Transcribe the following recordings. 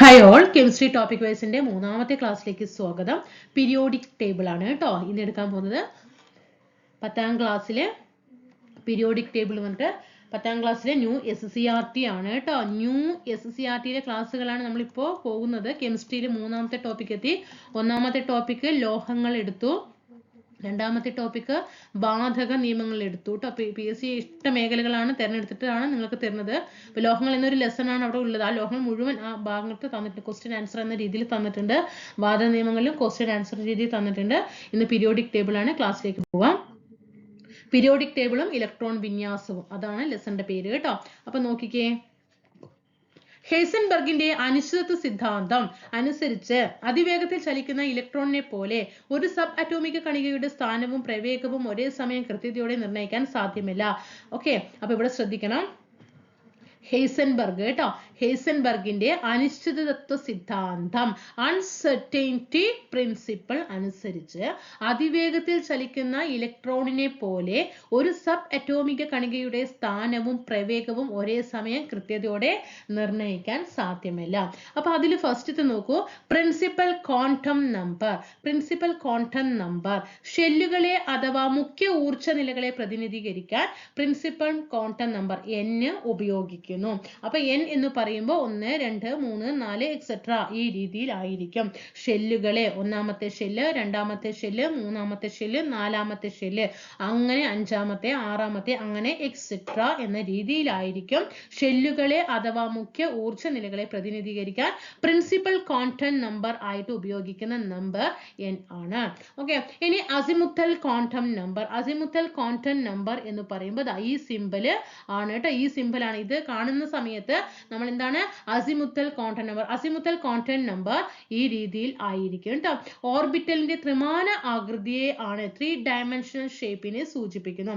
Hi all chemistry topic വൈസിന്റെ മൂന്നാമത്തെ ക്ലാസ്സിലേക്ക് സ്വാഗതം. പീരിയോഡിക് ടേബിൾ ആണ് കേട്ടോ ഇന്ന് എടുക്കാൻ പോകുന്നത് പത്താം ക്ലാസ്സിലെ പീരിയോഡിക് ടേബിൾ വന്നിട്ട് പത്താം ക്ലാസ്സിലെ new S C R T ആണ് കേട്ടോ ന്യൂ എസ് സി ആർ ടിയിലെ ക്ലാസ്സുകളാണ് നമ്മളിപ്പോൾ പോകുന്നത്. കെമിസ്ട്രിയിൽ മൂന്നാമത്തെ ടോപ്പിക് എത്തി. ഒന്നാമത്തെ ടോപ്പിക് ലോഹങ്ങൾ എടുത്തു. രണ്ടാമത്തെ ടോപ്പിക്ക് ബാധക നിയമങ്ങൾ എടുത്തു കേട്ടോ പി എസ് സി ഇഷ്ട മേഖലകളാണ് തിരഞ്ഞെടുത്തിട്ടാണ് നിങ്ങൾക്ക് തരുന്നത്. അപ്പോൾ ലോഹങ്ങൾ എന്നൊരു ലെസൺ ആണ് അവിടെ ഉള്ളത്. ആ ലോഹങ്ങൾ മുഴുവൻ ആ ഭാഗത്ത് തന്നിട്ടുണ്ട്. ക്വസ്റ്റ്യൻ ആൻസർ എന്ന രീതിയിൽ തന്നിട്ടുണ്ട്. ബാധക നിയമങ്ങളിലും ക്വസ്റ്റ്യൻ ആൻസർ രീതിയിൽ തന്നിട്ടുണ്ട്. ഇന്ന് പീരിയോഡിക് ടേബിൾ ആണ്. ക്ലാസ്സിലേക്ക് പോവാം. പീരിയോഡിക് ടേബിളും ഇലക്ട്രോൺ വിന്യാസവും. അതാണ് ലെസന്റെ പേര് കേട്ടോ. അപ്പൊ നോക്കിക്കേ. ഹെയ്സൻബർഗിന്റെ അനിശ്ചിതത്വ സിദ്ധാന്തം അനുസരിച്ച് അതിവേഗത്തിൽ ചലിക്കുന്ന ഇലക്ട്രോണിനെ പോലെ ഒരു സബ് അറ്റോമിക കണികയുടെ സ്ഥാനവും പ്രവേഗവും ഒരേ സമയം കൃത്യതയോടെ നിർണയിക്കാൻ സാധ്യമല്ല. ഓക്കെ അപ്പൊ ഇവിടെ ശ്രദ്ധിക്കണം. ഹെയ്സൻബർഗ് കേട്ടോ. ഹെയ്സൻബർഗിന്റെ അനിശ്ചിതത്വ സിദ്ധാന്തം അൺസർട്ടൈനിറ്റി പ്രിൻസിപ്പിൾ അനുസരിച്ച് അതിവേഗത്തിൽ ചലിക്കുന്ന ഇലക്ട്രോണിനെ പോലെ ഒരു സബ് അറ്റോമിക കണികയുടെ സ്ഥാനവും പ്രവേഗവും ഒരേ സമയം കൃത്യതയോടെ നിർണയിക്കാൻ സാധ്യമല്ല. അപ്പൊ അതിൽ ഫസ്റ്റത്തെ നോക്കൂ. Principal quantum number principal quantum number ഷെല്ലുകളെ അഥവാ മുഖ്യ ഊർജ നിലകളെ പ്രതിനിധീകരിക്കാൻ പ്രിൻസിപ്പൽ ക്വാണ്ടം നമ്പർ n ഉപയോഗിക്കുന്നു. അപ്പൊ എൻ എന്ന് പറയുമ്പോൾ ഒന്ന് രണ്ട് മൂന്ന് നാല് എക്സെട്ര ഈ രീതിയിൽ ആയിരിക്കും ഷെല്ലുകളെ ഒന്നാമത്തെ ഷെല്ല് രണ്ടാമത്തെ ഷെല്ല് മൂന്നാമത്തെ ഷെല്ല് നാലാമത്തെ ഷെല്ല് അങ്ങനെ അഞ്ചാമത്തെ ആറാമത്തെ അങ്ങനെ എക്സെട്ര എന്ന രീതിയിലായിരിക്കും ഷെല്ലുകളെ അഥവാ മുഖ്യ ഊർജ നിലകളെ പ്രതിനിധീകരിക്കാൻ പ്രിൻസിപ്പൽ കോണ്ടന്റ് നമ്പർ ആയിട്ട് ഉപയോഗിക്കുന്ന നമ്പർ എൻ ആണ്. ഓക്കെ ഇനി azimuthal quantum number azimuthal quantum number എന്ന് പറയുമ്പോൾ ഈ സിമ്പിൾ ആണ് കേട്ടോ. ഈ സിമ്പിൾ ആണ് ഇത്. കാണുന്ന സമയത്ത് നമ്മൾ എന്താണ്? Azimuthal quantum number azimuthal quantum number ഈ രീതിയിൽ ആയിരിക്കും കേട്ടോ ഓർബിറ്റലിന്റെ ത്രിമാന ആകൃതിയെ ആണ് ത്രീ ഡയമെൻഷണൽ ഷേപ്പിനെ സൂചിപ്പിക്കുന്നു.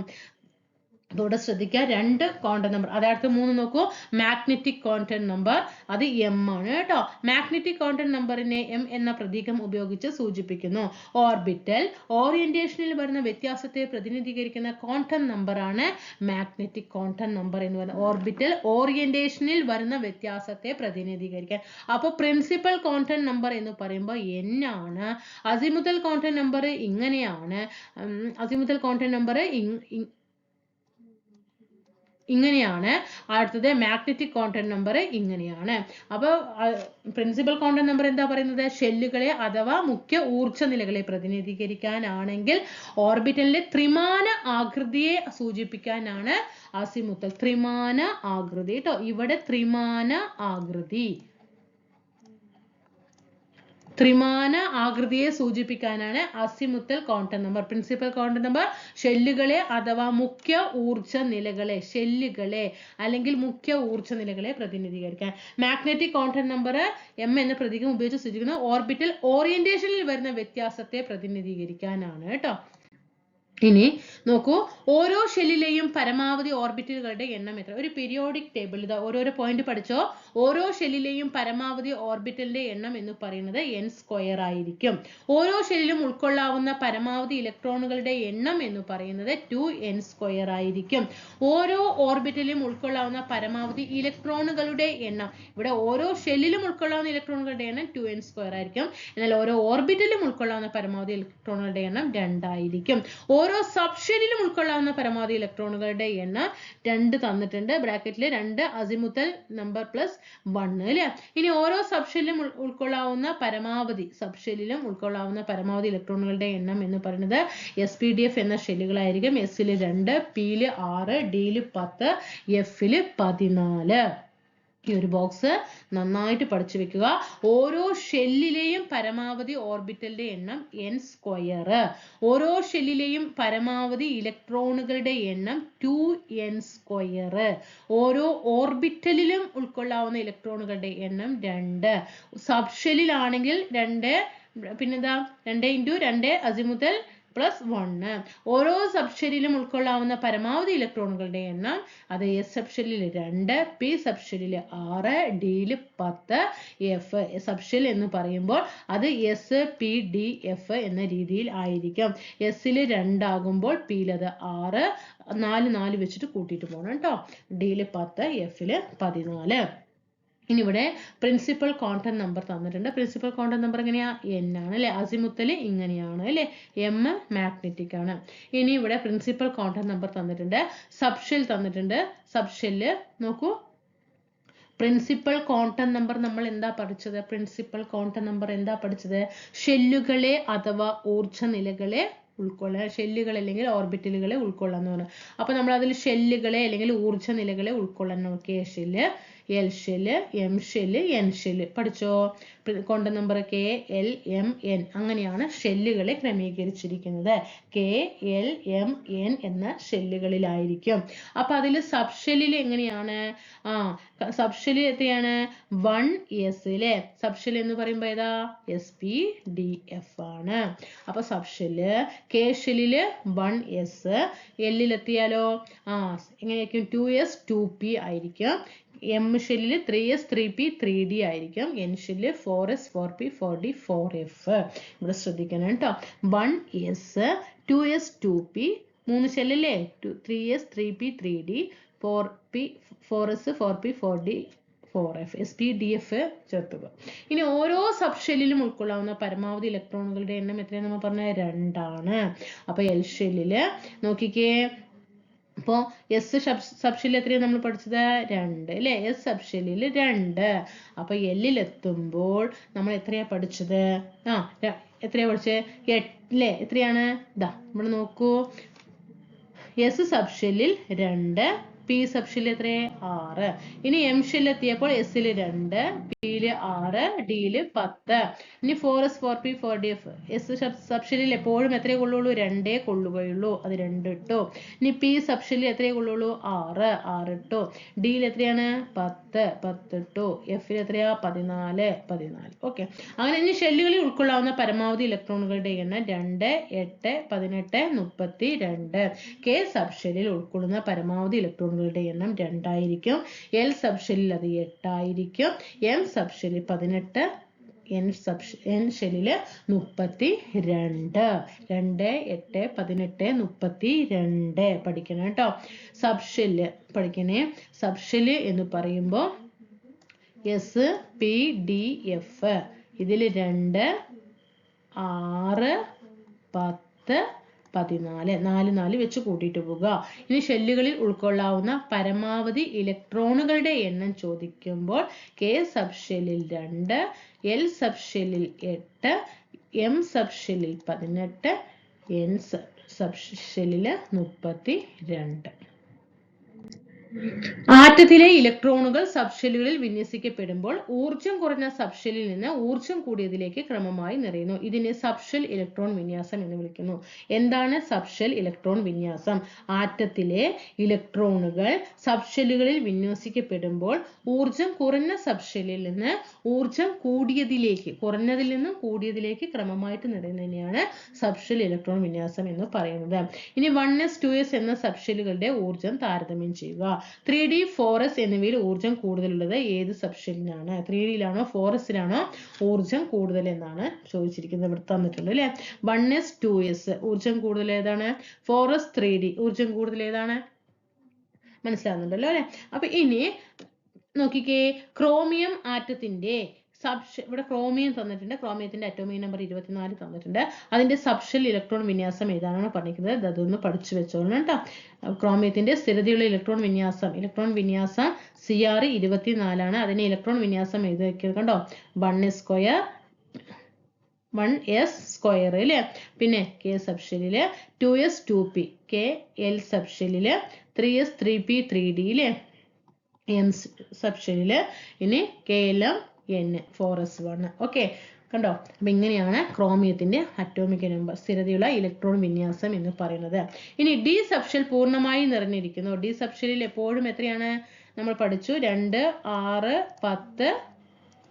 അതോടെ ശ്രദ്ധിക്കുക. രണ്ട് കോണ്ടന്റ് നമ്പർ അതായത് മൂന്ന് നോക്കൂ. മാഗ്നറ്റിക് കോണ്ടന്റ് നമ്പർ അത് എം ആണ് കേട്ടോ. മാഗ്നറ്റിക് കോണ്ടന്റ് നമ്പറിനെ എം എന്ന പ്രതീകം ഉപയോഗിച്ച് സൂചിപ്പിക്കുന്നു. ഓർബിറ്റൽ ഓറിയന്റേഷനിൽ വരുന്ന വ്യത്യാസത്തെ പ്രതിനിധീകരിക്കുന്ന കോണ്ടന്റ് നമ്പറാണ് മാഗ്നറ്റിക് കോണ്ടന്റ് നമ്പർ എന്ന് പറയുന്നത്. ഓർബിറ്റൽ ഓറിയന്റേഷനിൽ വരുന്ന വ്യത്യാസത്തെ പ്രതിനിധീകരിക്കാൻ. അപ്പോൾ പ്രിൻസിപ്പൽ കോണ്ടന്റ് നമ്പർ എന്ന് പറയുമ്പോൾ എൻ ആണ്. അസിമുതൽ കോണ്ടന്റ് നമ്പർ ഇങ്ങനെയാണ്. അസിമുതൽ കോണ്ടന്റ് നമ്പർ ഇങ്ങനെയാണ്. അടുത്തത് മാഗ്നറ്റിക് കോണ്ടന്റ് നമ്പർ ഇങ്ങനെയാണ്. അപ്പോൾ പ്രിൻസിപ്പൽ കോണ്ടന്റ് നമ്പർ എന്താ പറയുന്നത്? ഷെല്ലുകളെ അഥവാ മുഖ്യ ഊർജ നിലകളെ പ്രതിനിധീകരിക്കാനാണെങ്കിൽ ഓർബിറ്റലിലെ ത്രിമാന ആകൃതിയെ സൂചിപ്പിക്കാനാണ് അസിമുത്തൽ ത്രിമാന ആകൃതി. കേട്ടോ ഇവിടെ ത്രിമാന ആകൃതി. ത്രിമാന ആകൃതിയെ സൂചിപ്പിക്കാനാണ് azimuthal quantum number principal quantum number ഷെല്ലുകളെ അഥവാ മുഖ്യ ഊർജ നിലകളെ ഷെല്ലുകളെ അല്ലെങ്കിൽ മുഖ്യ ഊർജ നിലകളെ പ്രതിനിധീകരിക്കാൻ. മാഗ്നറ്റിക് കോണ്ടന്റ് നമ്പർ എം എന്ന പ്രതീകം ഉപയോഗിച്ച് സൂചിപ്പിക്കുന്ന ഓർബിറ്റൽ ഓറിയന്റേഷനിൽ വരുന്ന വ്യത്യാസത്തെ പ്രതിനിധീകരിക്കാനാണ് കേട്ടോ. ഇനി നോക്കൂ ഓരോ ഷെല്ലിലെയും പരമാവധി ഓർബിറ്റലുകളുടെ എണ്ണം എത്ര? ഒരു പീരിയോഡിക് ടേബിൾ ഇതാ ഓരോരോ പോയിന്റ് പഠിച്ചോ ഓരോ ഷെല്ലിലെയും പരമാവധി ഓർബിറ്റലിന്റെ എണ്ണം എന്ന് പറയുന്നത് എൻ സ്ക്വയർ ആയിരിക്കും. ഓരോ ഷെല്ലിലും ഉൾക്കൊള്ളാവുന്ന പരമാവധി ഇലക്ട്രോണുകളുടെ എണ്ണം എന്ന് പറയുന്നത് ടു എൻ സ്ക്വയർ ആയിരിക്കും. ഓരോ ഓർബിറ്റലിലും ഉൾക്കൊള്ളാവുന്ന പരമാവധി ഇലക്ട്രോണുകളുടെ എണ്ണം ഇവിടെ ഓരോ ഷെല്ലിലും ഉൾക്കൊള്ളാവുന്ന ഇലക്ട്രോണുകളുടെ എണ്ണം ടു എൻ സ്ക്വയർ ആയിരിക്കും. എന്നാൽ ഓരോ ഓർബിറ്റലിലും ഉൾക്കൊള്ളാവുന്ന പരമാവധി ഇലക്ട്രോണുകളുടെ എണ്ണം രണ്ടായിരിക്കും. ഓരോ സബ് ഷെല്ലിലും ഉൾക്കൊള്ളാവുന്ന പരമാവധി ഇലക്ട്രോണുകളുടെ എണ്ണം രണ്ട് തന്നിട്ടുണ്ട്. ബ്രാക്കറ്റിൽ രണ്ട് അസിമുത്തൽ നമ്പർ പ്ലസ് വൺ അല്ലേ ഇനി ഓരോ സബ് ഷെല്ലിലും ഉൾക്കൊള്ളാവുന്ന പരമാവധി സബ് ഷെല്ലിലും ഉൾക്കൊള്ളാവുന്ന പരമാവധി ഇലക്ട്രോണുകളുടെ എണ്ണം എന്ന് പറയുന്നത് എസ് പി ഡി എഫ് എന്ന ഷെല്ലുകളായിരിക്കും എസിൽ രണ്ട് പിയിൽ ആറ് ഡിയിൽ പത്ത് എഫിൽ പതിനാല്. ഈ ഒരു ബോക്സ് നന്നായിട്ട് പഠിച്ചു വെക്കുക. ഓരോ ഷെല്ലിലെയും പരമാവധി ഓർബിറ്റലിന്റെ എണ്ണം എൻ സ്ക്വയർ ഓരോ ഷെല്ലിലെയും പരമാവധി ഇലക്ട്രോണുകളുടെ എണ്ണം ടു എൻ സ്ക്വയർ ഓരോ ഓർബിറ്റലിലും ഉൾക്കൊള്ളാവുന്ന ഇലക്ട്രോണുകളുടെ എണ്ണം രണ്ട്. സബ് ഷെല്ലിലാണെങ്കിൽ രണ്ട് പിന്നെന്താ? രണ്ട് ഇന്റു രണ്ട് അസിമുതൽ പ്ലസ് വണ്ണ് ഓരോ സബ്ഷെല്ലിലും ഉൾക്കൊള്ളാവുന്ന പരമാവധി ഇലക്ട്രോണുകളുടെ എണ്ണം അത് എസ് സബ്ഷെല്ലിൽ രണ്ട് പി സബ്ഷെല്ലിൽ ആറ് ഡിയിൽ പത്ത് എഫ് സബ്ഷെൽ എന്ന് പറയുമ്പോൾ അത് എസ് പി ഡി എഫ് എന്ന രീതിയിൽ ആയിരിക്കും. എസ്സിൽ രണ്ടാകുമ്പോൾ പിയിൽ അത് ആറ് നാല് നാല് വെച്ചിട്ട് കൂട്ടിയിട്ട് പോകണം കേട്ടോ ഡിയിൽ പത്ത് എഫിൽ പതിനാല്. ഇനി ഇവിടെ പ്രിൻസിപ്പൽ കോണ്ടന്റ് നമ്പർ തന്നിട്ടുണ്ട്. പ്രിൻസിപ്പൽ കോണ്ടന്റ് നമ്പർ എങ്ങനെയാ? എൻ ആണ് അല്ലെ? അസിമുത്തൽ ഇങ്ങനെയാണ് അല്ലെ? എം മാഗ്നറ്റിക് ആണ്. ഇനി ഇവിടെ പ്രിൻസിപ്പൽ കോണ്ടന്റ് നമ്പർ തന്നിട്ടുണ്ട്. സബ്ഷെൽ തന്നിട്ടുണ്ട്. സബ്ഷെല്ല് നോക്കൂ. പ്രിൻസിപ്പൽ കോണ്ടന്റ് നമ്പർ നമ്മൾ എന്താ പഠിച്ചത്? പ്രിൻസിപ്പൽ കോണ്ടന്റ് നമ്പർ എന്താ പഠിച്ചത്? ഷെല്ലുകളെ അഥവാ ഊർജ നിലകളെ ഉൾക്കൊള്ളാൻ ഷെല്ലുകൾ അല്ലെങ്കിൽ ഓർബിറ്റലുകളെ ഉൾക്കൊള്ളാന്ന് പറഞ്ഞു. അപ്പൊ നമ്മൾ അതിൽ ഷെല്ലുകളെ അല്ലെങ്കിൽ ഊർജ നിലകളെ ഉൾക്കൊള്ളാൻ നോക്കിയ shell. L shell M shell N shell പഠിച്ചോ? കൊണ്ട number K L M N അങ്ങനെയാണ് ഷെല്ലുകളെ ക്രമീകരിച്ചിരിക്കുന്നത്. കെ എൽ എം എൻ എന്ന ഷെല്ലുകളിലായിരിക്കും. അപ്പൊ അതിൽ സബ് ഷെല്ലിൽ എങ്ങനെയാണ്? ആ സബ് ഷെല്ലിൽ എത്രയാണ്? വൺ എസ് ലെ. സബ് ഷെൽ എന്ന് പറയുമ്പോൾ ഏതാ? എസ് പി ഡി എഫ് ആണ്. അപ്പൊ സബ് ഷെല്ല് കെ ഷെല്ലിൽ വൺ എസ് എല്ലിലെത്തിയാലോ ആ എങ്ങനെയായിരിക്കും? ടു എസ് ടു പി ആയിരിക്കും. എം ഷെല്ലിൽ three S three P three D ആയിരിക്കും. എൻ ഷെല്ലിൽ four S four P four D four F ഇവിടെ ശ്രദ്ധിക്കണം കേട്ടോ. One S two S two P മൂന്ന് ഷെല്ലല്ലേ two three S three P three D four P four S four P four D four F S P D F ചേർത്തുക ഇനി ഓരോ sub ഷെല്ലിലും ഉൾക്കൊള്ളാവുന്ന പരമാവധി ഇലക്ട്രോണുകളുടെ എണ്ണം എത്രയാണെന്ന് നമ്മൾ പറഞ്ഞത് രണ്ടാണ്. അപ്പൊ എൽ ഷെല്ലിൽ നോക്കിക്കേ അപ്പോൾ എസ് സബ് സബ്ഷെല്ലിൽ എത്രയാണ് നമ്മൾ പഠിച്ചത്? രണ്ട് അല്ലേ? എസ് സബ്ഷെല്ലിൽ രണ്ട്. അപ്പൊ എല്ലിൽ എത്തുമ്പോൾ നമ്മൾ എത്രയാ പഠിച്ചത്? ആ എത്രയാ പഠിച്ചത് എട്ടില്ലേ എത്രയാണ്? ഇതാ നമ്മൾ നോക്കൂ. എസ് സബ്ഷെല്ലിൽ രണ്ട് പി സബ്ഷിൽ എത്രയെ? ആറ്. ഇനി എം ഷിൽ എത്തിയപ്പോൾ എസിൽ രണ്ട് പിയിൽ ആറ് ഡിയിൽ പത്ത്. ഇനി four S four P four D F S സബ്ഷിലിൽ എപ്പോഴും എത്രയേ കൊള്ളുള്ളൂ? രണ്ടേ കൊള്ളുകയുള്ളൂ. അത് രണ്ട് ഇട്ടു. ഇനി പി സബ്ഷിലിൽ എത്രയേ കൊള്ളുള്ളൂ? ആറ് ആറ് ഇട്ടു. ഡിയിൽ എത്രയാണ്? പത്ത് പത്ത് ഇട്ടു. എഫിൽ എത്രയാ? പതിനാല് പതിനാല്. ഓക്കെ അങ്ങനെ ഇനി ഷെല്ലുകളിൽ ഉൾക്കൊള്ളാവുന്ന പരമാവധി ഇലക്ട്രോണുകളുടെ എണ്ണം രണ്ട് എട്ട് പതിനെട്ട് മുപ്പത്തി രണ്ട്. കെ സബ്ഷെല്ലിൽ ഉൾക്കൊള്ളുന്ന പരമാവധി ഇലക്ട്രോണുകളുടെ എണ്ണം രണ്ടായിരിക്കും. എൽ സബ്ഷെല്ലിൽ അത് എട്ടായിരിക്കും. എം സബ്ഷെല്ലിൽ പതിനെട്ട് എൻ സബ് എൻ ഷെല്ലിൽ മുപ്പത്തി രണ്ട് രണ്ട് എട്ട് പതിനെട്ട് മുപ്പത്തി രണ്ട് പഠിക്കണം കേട്ടോ. സബ് ഷെല്ല് പഠിക്കണേ. സബ് ഷെല്ല് എന്ന് പറയുമ്പോൾ എസ് പി ഡി എഫ് ഇതിൽ രണ്ട് ആറ് പത്ത് പതിനാല്. നാല് നാല് വെച്ച് കൂട്ടിയിട്ട് പോവുക. ഇനി ഷെല്ലുകളിൽ ഉൾക്കൊള്ളാവുന്ന പരമാവധി ഇലക്ട്രോണുകളുടെ എണ്ണം ചോദിക്കുമ്പോൾ കെ സബ് ഷെല്ലിൽ രണ്ട് എൽ സബ് ഷെല്ലിൽ എട്ട് എം സബ് ഷെല്ലിൽ പതിനെട്ട് എൻ സബ് ഷെല്ലിൽ മുപ്പത്തി രണ്ട്. ആറ്റത്തിലെ ഇലക്ട്രോണുകൾ സബ്ഷെല്ലുകളിൽ വിന്യസിക്കപ്പെടുമ്പോൾ ഊർജം കുറഞ്ഞ സബ്ഷെല്ലിൽ നിന്ന് ഊർജം കൂടിയതിലേക്ക് ക്രമമായി നിറയുന്നു. ഇതിനെ സബ്ഷെൽ ഇലക്ട്രോൺ വിന്യാസം എന്ന് വിളിക്കുന്നു. എന്താണ് സബ്ഷെൽ ഇലക്ട്രോൺ വിന്യാസം? ആറ്റത്തിലെ ഇലക്ട്രോണുകൾ സബ്ഷെല്ലുകളിൽ വിന്യസിക്കപ്പെടുമ്പോൾ ഊർജം കുറഞ്ഞ സബ്ഷെല്ലിൽ നിന്ന് ഊർജം കൂടിയതിലേക്ക് കുറഞ്ഞതിൽ നിന്നും കൂടിയതിലേക്ക് ക്രമമായിട്ട് നിറയുന്നതിനെയാണ് സബ്ഷെൽ ഇലക്ട്രോൺ വിന്യാസം എന്ന് പറയുന്നത്. ഇനി വൺ എസ് ടു എസ് എന്ന സബ്ഷെല്ലുകളുടെ ഊർജം താരതമ്യം ചെയ്യുക. ത്രീ ഡി ഫോറസ് എന്നിവയിൽ ഊർജം കൂടുതലുള്ളത് ഏത് സബ്ഷനിലാണ് ത്രീ ഡിയിലാണോ ഫോറസ്റ്റിലാണോ എസിലാണോ ഊർജം കൂടുതൽ എന്നാണ് ചോദിച്ചിരിക്കുന്നത് ഇവിടെ തന്നിട്ടുണ്ട് അല്ലെ? വൺ എസ് ടു എസ് ഊർജം കൂടുതൽ ഏതാണ്? ഫോറസ് എസ് ത്രീ ഡി ഊർജം കൂടുതൽ ഏതാണ്? മനസ്സിലാകുന്നുണ്ടല്ലോ അല്ലെ? അപ്പൊ ഇനി നോക്കിക്കേ ക്രോമിയം ആറ്റത്തിന്റെ സബ് ഇവിടെ ക്രോമിയം തന്നിട്ടുണ്ട്. ക്രോമിയത്തിന്റെ അറ്റോമിക് നമ്പർ ഇരുപത്തിനാല് തന്നിട്ടുണ്ട്. അതിന്റെ സബ്ഷൽ ഇലക്ട്രോൺ വിന്യാസം ഏതാണെന്ന് പറഞ്ഞിരിക്കുന്നത്. അതൊന്ന് പഠിച്ചു വെച്ചോളണം കേട്ടോ. ക്രോമിയത്തിന്റെ സ്ഥിരതയുള്ള ഇലക്ട്രോൺ വിന്യാസം. ഇലക്ട്രോൺ വിന്യാസം സി ആർ ഇരുപത്തിനാലാണ്. അതിന് ഇലക്ട്രോൺ വിന്യാസം എഴുതി വെക്കുക കണ്ടോ? One square one S square അല്ലേ പിന്നെ K സബ്ഷലിൽ two S two P K L സബ്ഷലിൽ three S three P three D അല്ലേ എം സബ്ഷെല്ലിൽ ഇനി K L M N four S one okay കണ്ടോ? അപ്പൊ ഇങ്ങനെയാണ് ക്രോമിയത്തിന്റെ അറ്റോമിക് നമ്പർ സ്ഥിരതയുള്ള ഇലക്ട്രോൺ വിന്യാസം എന്ന് പറയുന്നത്. ഇനി ഡി സബ്ഷൽ പൂർണമായി നിറഞ്ഞിരിക്കുന്നു. ഡി സബ്ഷലിൽ എപ്പോഴും എത്രയാണ്? നമ്മൾ പഠിച്ചു രണ്ട് ആറ് പത്ത്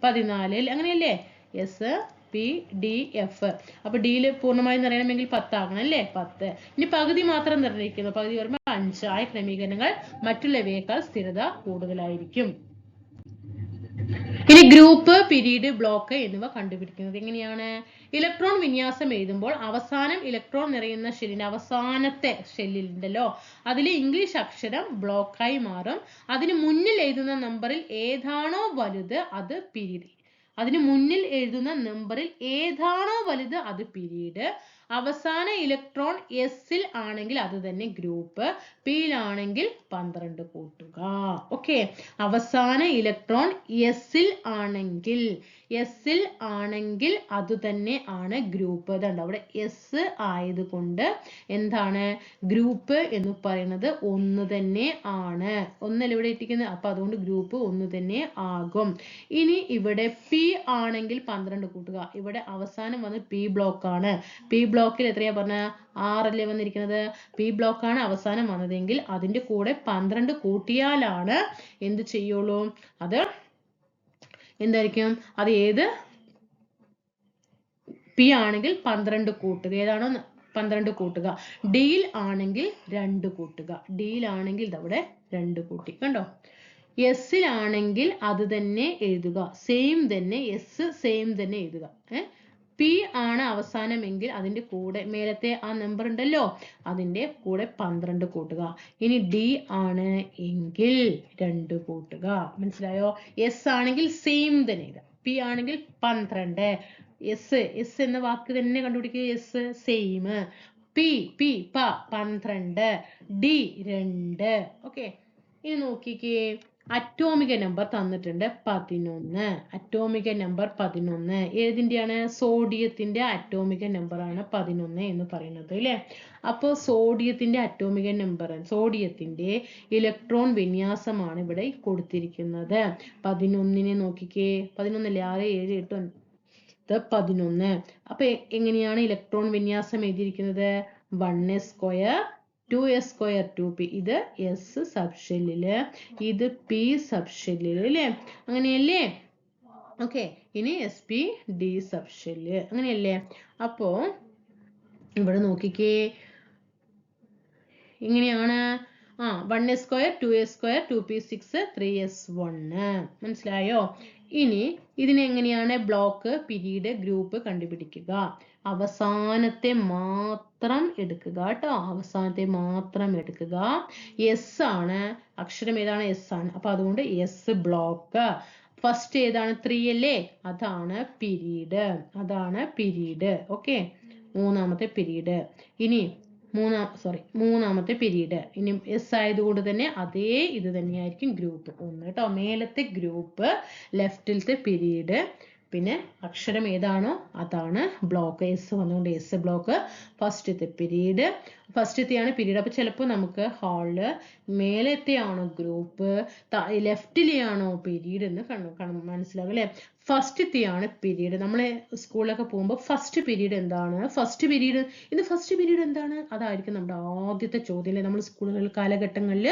പതിനാല് അങ്ങനെയല്ലേ? എസ് പി ഡി എഫ് അപ്പൊ ഡിയിൽ പൂർണമായി നിറയണമെങ്കിൽ പത്താകണം അല്ലേ? പത്ത്. ഇനി പകുതി മാത്രം നിറഞ്ഞിരിക്കുന്നു. പകുതി വരുമ്പോൾ അഞ്ച്. ആയ ക്രമീകരണങ്ങൾ മറ്റുള്ളവയേക്കാൾ സ്ഥിരത കൂടുതലായിരിക്കും. ഇനി ഗ്രൂപ്പ് പിരീഡ് ബ്ലോക്ക് എന്നിവ കണ്ടുപിടിക്കുന്നത് എങ്ങനെയാണ്? ഇലക്ട്രോൺ വിന്യാസം എഴുതുമ്പോൾ അവസാനം ഇലക്ട്രോൺ നിറയുന്ന ഷെല്ലിന്റെ അവസാനത്തെ ഷെല്ലിലുണ്ടല്ലോ അതിൽ ഇംഗ്ലീഷ് അക്ഷരം ബ്ലോക്കായി മാറും. അതിന് മുന്നിൽ എഴുതുന്ന നമ്പറിൽ ഏതാണോ വലുത് അത് പിരീഡ്. അതിന് മുന്നിൽ എഴുതുന്ന നമ്പറിൽ ഏതാണോ വലുത് അത് പിരീഡ്. അവസാന ഇലക്ട്രോൺ എസിൽ ആണെങ്കിൽ അത് തന്നെ ഗ്രൂപ്പ് പിയിലാണെങ്കിൽ പന്ത്രണ്ട് കൂട്ടുക. ഓക്കെ അവസാന ഇലക്ട്രോൺ എസിൽ ആണെങ്കിൽ എസിൽ ആണെങ്കിൽ അത് തന്നെ ആണ് ഗ്രൂപ്പ് ഇതുണ്ട് അവിടെ എസ് ആയതുകൊണ്ട് എന്താണ്? ഗ്രൂപ്പ് എന്ന് പറയുന്നത് ഒന്ന് തന്നെ ആണ്. ഒന്നല്ല ഇവിടെ ഇട്ടിരിക്കുന്നത്? അപ്പൊ അതുകൊണ്ട് ഗ്രൂപ്പ് ഒന്ന് തന്നെ ആകും. ഇനി ഇവിടെ പി ആണെങ്കിൽ പന്ത്രണ്ട് കൂട്ടുക. ഇവിടെ അവസാനം വന്ന് പി ബ്ലോക്ക് ആണ്. പി ബ്ലോക്കിൽ എത്രയാ പറഞ്ഞ? ആറല്ലേ വന്നിരിക്കുന്നത്. പി ബ്ലോക്ക് ആണ് അവസാനം വന്നതെങ്കിൽ അതിന്റെ കൂടെ പന്ത്രണ്ട് കൂട്ടിയാലാണ് എന്ത് ചെയ്യുള്ളൂ? അത് എന്തായിരിക്കും? അത് ഏത്? പി ആണെങ്കിൽ പന്ത്രണ്ട് കൂട്ടുക. ഏതാണോ? പന്ത്രണ്ട് കൂട്ടുക. ഡിയിൽ ആണെങ്കിൽ രണ്ട് കൂട്ടുക. ഡിയിൽ ആണെങ്കിൽ ഇതവിടെ രണ്ട് കൂട്ടി. കണ്ടോ? എസിലാണെങ്കിൽ അത് തന്നെ എഴുതുക. സെയിം തന്നെ എസ് സെയിം തന്നെ എഴുതുക. ഏ? പി ആണ് അവസാനമെങ്കിൽ അതിന്റെ കൂടെ മേലത്തെ ആ നമ്പർ ഉണ്ടല്ലോ അതിന്റെ കൂടെ പന്ത്രണ്ട് കൂട്ടുക. ഇനി ഡി ആണ് എങ്കിൽ രണ്ട് കൂട്ടുക. മനസ്സിലായോ? എസ് ആണെങ്കിൽ സെയിം തന്നെ ഇത്. പി ആണെങ്കിൽ പന്ത്രണ്ട്. എസ് എസ് എന്ന വാക്ക് തന്നെ കണ്ടുപിടിക്കുക എസ് സെയിം പി പി പ പന്ത്രണ്ട്. ഡി രണ്ട്. ഓക്കെ ഇനി നോക്കിക്കേ. അറ്റോമിക നമ്പർ തന്നിട്ടുണ്ട് പതിനൊന്ന്. അറ്റോമിക നമ്പർ പതിനൊന്ന്. ഏതിന്റെയാണ് സോഡിയത്തിന്റെ അറ്റോമിക നമ്പർ ആണ് പതിനൊന്ന് എന്ന് പറയുന്നത് അല്ലേ അപ്പോൾ സോഡിയത്തിന്റെ അറ്റോമിക നമ്പർ സോഡിയത്തിന്റെ ഇലക്ട്രോൺ വിന്യാസമാണ് ഇവിടെ കൊടുത്തിരിക്കുന്നത്. പതിനൊന്നിനെ നോക്കിക്കേ. പതിനൊന്നല്ലേ? ആറ് ഏഴ് എട്ട് പതിനൊന്ന്. അപ്പോൾ എങ്ങനെയാണ് ഇലക്ട്രോൺ വിന്യാസം എഴുതിയിരിക്കുന്നത്? One square two S square two P ഇത് എസ് സബ്ഷെല്ലിൽ ഇത് പി സബ്ഷെല്ലിൽ അല്ലേ അങ്ങനെയല്ലേ? ഓക്കെ ഇനി എസ് പി ഡി സബ്ഷെല്ല് അങ്ങനെയല്ലേ? അപ്പോ ഇവിടെ നോക്കിക്കേ. ഇങ്ങനെയാണ്. ആ one S square two S square two P six three S one മനസ്സിലായോ? ഇനി ഇതിനെ എങ്ങനെയാണ്? ബ്ലോക്ക് പിരീഡ് ഗ്രൂപ്പ് കണ്ടുപിടിക്കുക. അവസാനത്തെ മാത്രം എടുക്കുക കേട്ടോ. അവസാനത്തെ മാത്രം എടുക്കുക. എസ് ആണ്. അക്ഷരം ഏതാണ്? എസ് ആണ്. അപ്പൊ അതുകൊണ്ട് എസ് ബ്ലോക്ക് ഫസ്റ്റ് ഏതാണ്? ത്രീ അല്ലേ? അതാണ് പിരീഡ് അതാണ് പിരീഡ് ഓക്കെ മൂന്നാമത്തെ പിരീഡ് ഇനി മൂന്നാം സോറി മൂന്നാമത്തെ പീരീഡ് ഇനി എസ് ആയതുകൊണ്ട് തന്നെ അതേ ഇത് തന്നെയായിരിക്കും ഗ്രൂപ്പ് ഒന്ന് കേട്ടോ. മേലത്തെ ഗ്രൂപ്പ് ലെഫ്റ്റിലത്തെ പീരീഡ് പിന്നെ അക്ഷരം ഏതാണോ അതാണ് ബ്ലോക്ക് എസ് വന്നുകൊണ്ട് എസ് ബ്ലോക്ക് ഫസ്റ്റത്തെ പീരീഡ് ഫസ്റ്റത്തെയാണ് പിരീഡ് അപ്പൊ ചിലപ്പോൾ നമുക്ക് ഹാളിൽ മേലത്തെയാണോ ഗ്രൂപ്പ് ലെഫ്റ്റിലെയാണോ പിരീഡ് എന്ന് കണ്ടു മനസ്സിലാകും അല്ലെ? ഫസ്റ്റത്തെയാണ് പീരീഡ് നമ്മൾ സ്കൂളിലൊക്കെ പോകുമ്പോൾ ഫസ്റ്റ് പിരീഡ് എന്താണ്? ഫസ്റ്റ് പിരീഡ് ഇന്ന് ഫസ്റ്റ് പിരീഡ് എന്താണ്? അതായിരിക്കും നമ്മുടെ ആദ്യത്തെ ചോദ്യം നമ്മൾ സ്കൂളുകളിൽ കാലഘട്ടങ്ങളിൽ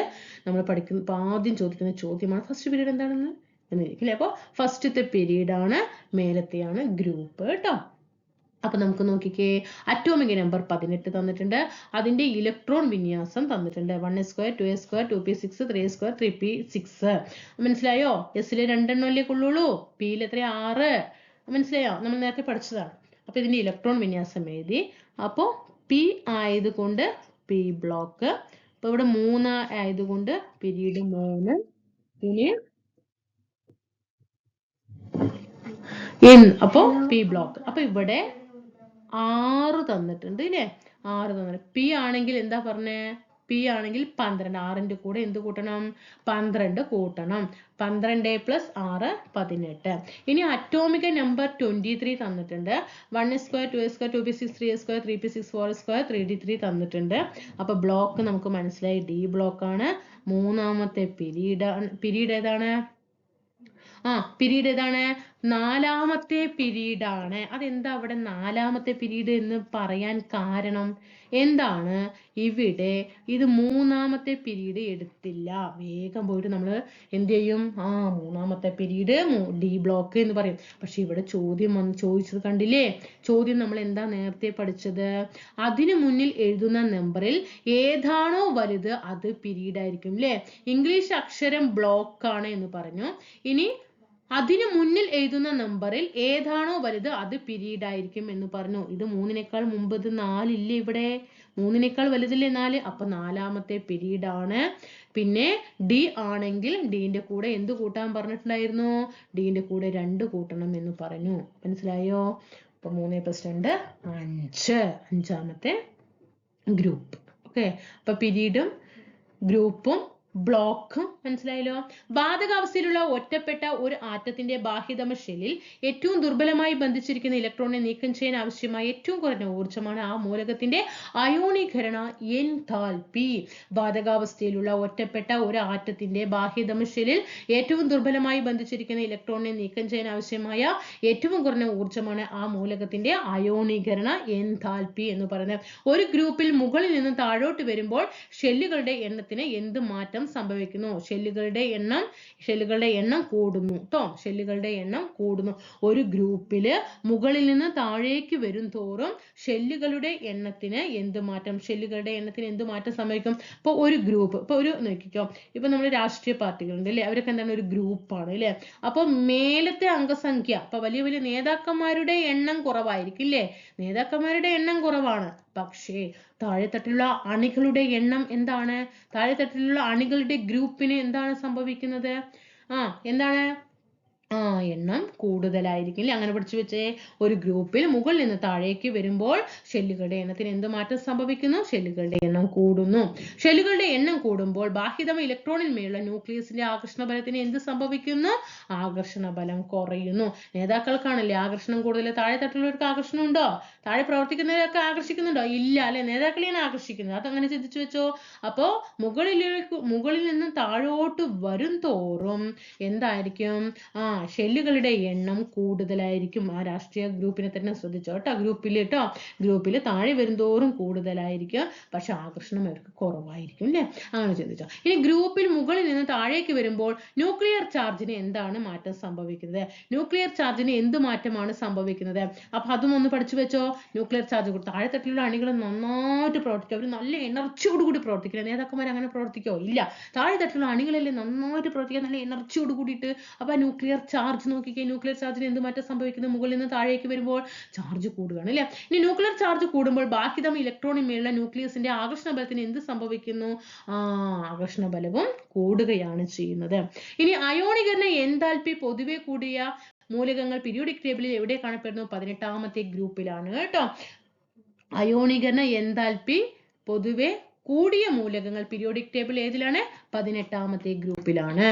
നമ്മൾ പഠിക്കുന്ന ആദ്യം ചോദിക്കുന്ന ചോദ്യമാണ്. ഫസ്റ്റ് പീരീഡ് എന്താണെന്ന്? എന്നിരിക്കും അപ്പൊ അപ്പോൾ ഫസ്റ്റത്തെ പീരീഡ് ആണ് മേലത്തെയാണ് ഗ്രൂപ്പ് കേട്ടോ അപ്പൊ നമുക്ക് നോക്കിക്കേ അറ്റോമിക് നമ്പർ പതിനെട്ട് തന്നിട്ടുണ്ട്. അതിന്റെ ഇലക്ട്രോൺ വിന്യാസം തന്നിട്ടുണ്ട്. One A square two A square two P six three square three P six മനസ്സിലായോ? എസിലെ രണ്ടെണ്ണം അല്ലേ കൊള്ളുള്ളൂ? പിയിൽ എത്ര ആറ്. മനസ്സിലായോ? നമ്മൾ നേരത്തെ പഠിച്ചതാണ്. അപ്പൊ ഇതിന്റെ ഇലക്ട്രോൺ വിന്യാസം എഴുതി. അപ്പോ പി ആയതുകൊണ്ട് പി ബ്ലോക്ക് അപ്പൊ ഇവിടെ മൂന്ന് ആയതുകൊണ്ട് പിരീഡ് മൂന്ന് ഇനി ഇൻ. അപ്പോ പി ബ്ലോക്ക് അപ്പൊ ഇവിടെ ആറ് തന്നിട്ടുണ്ട് ഇല്ലേ? ആറ് തന്നിട്ടുണ്ട്. പി ആണെങ്കിൽ എന്താ പറഞ്ഞേ? പി ആണെങ്കിൽ പന്ത്രണ്ട്. ആറിന്റെ കൂടെ എന്ത് കൂട്ടണം? പന്ത്രണ്ട് കൂട്ടണം. പന്ത്രണ്ട് പ്ലസ് ആറ് പതിനെട്ട്. ഇനി അറ്റോമിക നമ്പർ ട്വന്റി ത്രീ തന്നിട്ടുണ്ട്. One square two square two P six three square three P six four square three D three തന്നിട്ടുണ്ട്. അപ്പൊ ബ്ലോക്ക് നമുക്ക് മനസ്സിലായി. ഡി ബ്ലോക്കാണ് മൂന്നാമത്തെ പിരീഡ് പിരീഡ് ഏതാണ്? ആ പിരീഡ് ഏതാണ്? നാലാമത്തെ പിരീഡാണ്. അതെന്താ അവിടെ നാലാമത്തെ പിരീഡ് എന്ന് പറയാൻ കാരണം? എന്താണ്? ഇവിടെ ഇത് മൂന്നാമത്തെ പിരീഡ് എടുത്തില്ല. വേഗം പോയിട്ട് നമ്മൾ എന്ത് ചെയ്യും? ആ മൂന്നാമത്തെ പിരീഡ് ഡി ബ്ലോക്ക് എന്ന് പറയും. പക്ഷെ ഇവിടെ ചോദ്യം വന്ന് ചോദിച്ചത് കണ്ടില്ലേ? ചോദ്യം നമ്മൾ എന്താ നേരത്തെ പഠിച്ചത്? അതിനു മുന്നിൽ എഴുതുന്ന നമ്പറിൽ ഏതാണോ വലുത് അത് പിരീഡായിരിക്കും അല്ലേ ഇംഗ്ലീഷ് അക്ഷരം ബ്ലോക്ക് ആണ് എന്ന് പറഞ്ഞു. ഇനി അതിനു മുന്നിൽ എഴുതുന്ന നമ്പറിൽ ഏതാണോ വലുത് അത് പിരീഡ് ആയിരിക്കും എന്ന് പറഞ്ഞു. ഇത് മൂന്നിനേക്കാൾ മുമ്പ് ഇത് നാലില്ലേ ഇവിടെ? മൂന്നിനേക്കാൾ വലുതില്ലേ നാല്? അപ്പൊ നാലാമത്തെ പിരീഡ് ആണ് പിന്നെ ഡി ആണെങ്കിൽ ഡീന്റെ കൂടെ എന്ത് കൂട്ടാൻ പറഞ്ഞിട്ടുണ്ടായിരുന്നു? ഡീന്റെ കൂടെ രണ്ട് കൂട്ടണം എന്ന് പറഞ്ഞു. മനസ്സിലായോ? അപ്പൊ മൂന്ന് പ്ലസ് രണ്ട് അഞ്ച്. അഞ്ചാമത്തെ ഗ്രൂപ്പ് ഓക്കെ അപ്പൊ പിരീഡും ഗ്രൂപ്പും ബ്ലോക്കും മനസ്സിലായല്ലോ? ബാധകാവസ്ഥയിലുള്ള ഒറ്റപ്പെട്ട ഒരു ആറ്റത്തിന്റെ ബാഹ്യതമ ഷെല്ലിൽ ഏറ്റവും ദുർബലമായി ബന്ധിച്ചിരിക്കുന്ന ഇലക്ട്രോണിനെ നീക്കം ചെയ്യാൻ ആവശ്യമായ ഏറ്റവും കുറഞ്ഞ ഊർജമാണ് ആ മൂലകത്തിന്റെ അയോണീകരണ എൻതാൽപി ബാധകാവസ്ഥയിലുള്ള ഒറ്റപ്പെട്ട ഒരു ആറ്റത്തിന്റെ ബാഹ്യതമ ഷെല്ലിൽ ഏറ്റവും ദുർബലമായി ബന്ധിച്ചിരിക്കുന്ന ഇലക്ട്രോണിനെ നീക്കം ചെയ്യാൻ ആവശ്യമായ ഏറ്റവും കുറഞ്ഞ ഊർജമാണ് ആ മൂലകത്തിന്റെ അയോണീകരണ എൻതാൽപി എന്ന് പറയുന്നത്. ഒരു ഗ്രൂപ്പിൽ മുകളിൽ നിന്ന് താഴോട്ട് വരുമ്പോൾ ഷെല്ലുകളുടെ എണ്ണത്തിന് എന്ത് മാറ്റം സംഭവിക്കുന്നു. ഷെല്ലുകളുടെ എണ്ണം ഷെല്ലുകളുടെ എണ്ണം കൂടുന്നു കേട്ടോ ഷെല്ലുകളുടെ എണ്ണം കൂടുന്നു. ഒരു ഗ്രൂപ്പിൽ മുകളിൽ നിന്ന് താഴേക്ക് വരും തോറും ഷെല്ലുകളുടെ എണ്ണത്തിന് എന്ത് മാറ്റം? ഷെല്ലുകളുടെ എണ്ണത്തിന് എന്ത് മാറ്റം സംഭവിക്കും? ഇപ്പൊ ഒരു ഗ്രൂപ്പ് ഇപ്പൊ ഒരു നോക്കിക്കോ. ഇപ്പൊ നമ്മൾ രാഷ്ട്രീയ പാർട്ടികളുണ്ട് അല്ലെ? അവരൊക്കെ എന്താണ്? ഒരു ഗ്രൂപ്പാണ് അല്ലെ? അപ്പൊ മേലത്തെ അംഗസംഖ്യ ഇപ്പൊ വലിയ വലിയ നേതാക്കന്മാരുടെ എണ്ണം കുറവായിരിക്കും അല്ലേ? നേതാക്കന്മാരുടെ എണ്ണം കുറവാണ്. പക്ഷേ താഴെത്തട്ടിലുള്ള അണികളുടെ എണ്ണം എന്താണ്? താഴെത്തട്ടിലുള്ള അണികളുടെ ഗ്രൂപ്പിന് എന്താണ് സംഭവിക്കുന്നത്? ആ എന്താണ്? ആ എണ്ണം കൂടുതലായിരിക്കും. അല്ലെ അങ്ങനെ പിടിച്ചു വെച്ചേ ഒരു ഗ്രൂപ്പിൽ മുകളിൽ നിന്ന് താഴേക്ക് വരുമ്പോൾ ഷെല്ലുകളുടെ എണ്ണത്തിന് എന്ത് മാറ്റം സംഭവിക്കുന്നു? ഷെല്ലുകളുടെ എണ്ണം കൂടുന്നു. ഷെല്ലുകളുടെ എണ്ണം കൂടുമ്പോൾ ബാഹ്യതമ ഇലക്ട്രോണിൽ മേലുള്ള ന്യൂക്ലിയസിന്റെ ആകർഷണ ബലത്തിന് എന്ത് സംഭവിക്കുന്നു? ആകർഷണ ബലം കുറയുന്നു. നേതാക്കൾക്കാണല്ലേ ആകർഷണം കൂടുതൽ? താഴെ തട്ടിലുള്ളവർക്ക് ആകർഷണം ഉണ്ടോ? താഴെ പ്രവർത്തിക്കുന്നവരൊക്കെ ആകർഷിക്കുന്നുണ്ടോ? ഇല്ല അല്ലെ? നേതാക്കളെയാണ് ആകർഷിക്കുന്നത്. അതങ്ങനെ ചിന്തിച്ചു വെച്ചോ. അപ്പോ മുകളിലേക്ക് മുകളിൽ നിന്ന് താഴോട്ട് വരും തോറും എന്തായിരിക്കും? ആ ഷെല്ലുകളുടെ എണ്ണം കൂടുതലായിരിക്കും. ആ രാഷ്ട്രീയ ഗ്രൂപ്പിനെ തന്നെ ശ്രദ്ധിച്ചോ കേട്ടോ. ഗ്രൂപ്പിൽ കേട്ടോ. ഗ്രൂപ്പിൽ താഴെ വരുന്തോറും കൂടുതലായിരിക്കും. പക്ഷെ ആകർഷണം അവർക്ക് കുറവായിരിക്കും അല്ലേ? അങ്ങനെ ചിന്തിച്ചോ. ഇനി ഗ്രൂപ്പിൽ മുകളിൽ നിന്ന് താഴേക്ക് വരുമ്പോൾ ന്യൂക്ലിയർ ചാർജിന് എന്താണ് മാറ്റം സംഭവിക്കുന്നത്? ന്യൂക്ലിയർ ചാർജിന് എന്ത് മാറ്റമാണ് സംഭവിക്കുന്നത്? അപ്പൊ അതും ഒന്ന് പഠിച്ചു വെച്ചോ. ന്യൂക്ലിയർ ചാർജ് താഴെത്തട്ടിലുള്ള അണികൾ നന്നായിട്ട് പ്രവർത്തിക്കും. അവർ നല്ല എനർജിയോട് കൂടി പ്രവർത്തിക്കില്ല. നേതാക്കന്മാർ അങ്ങനെ പ്രവർത്തിക്കോ? ഇല്ല. താഴെത്തട്ടിലുള്ള അണികളല്ലേ നന്നായിട്ട് പ്രവർത്തിക്കാൻ നല്ല എനർജിയോട് കൂടിയിട്ട് അപ്പൊ ന്യൂക്ലിയർ ചാർജ് നോക്കിക്കേ ന്യൂക്ലിയർ ചാർജിന് എന്ത് മാറ്റം സംഭവിക്കുന്നത് മുകളിൽ നിന്ന് താഴേക്ക് വരുമ്പോൾ ചാർജ് കൂടുകയാണ് അല്ലേ? ഇനി ന്യൂക്ലിയർ ചാർജ് കൂടുമ്പോൾ ബാക്കി തമ്മിൽ ഇലക്ട്രോണിന് ഇലക്ട്രോണിന്മേലുള്ള ന്യൂക്ലിയസിന്റെ ആകർഷണ ബലത്തിന് എന്ത് സംഭവിക്കുന്നു? ആ ആകർഷണ ബലവും കൂടുകയാണ് ചെയ്യുന്നത്. ഇനി അയോണികരണ എന്താൽപി പൊതുവെ കൂടിയ മൂലകങ്ങൾ പിരിയോഡിക് ടേബിളിൽ എവിടെ കാണപ്പെടുന്നു? പതിനെട്ടാമത്തെ ഗ്രൂപ്പിലാണ് കേട്ടോ. അയോണികരണ എന്താൽപി പൊതുവെ കൂടിയ മൂലകങ്ങൾ പീരിയോഡിക് ടേബിൾ ഏതിലാണ്? പതിനെട്ടാമത്തെ ഗ്രൂപ്പിലാണ്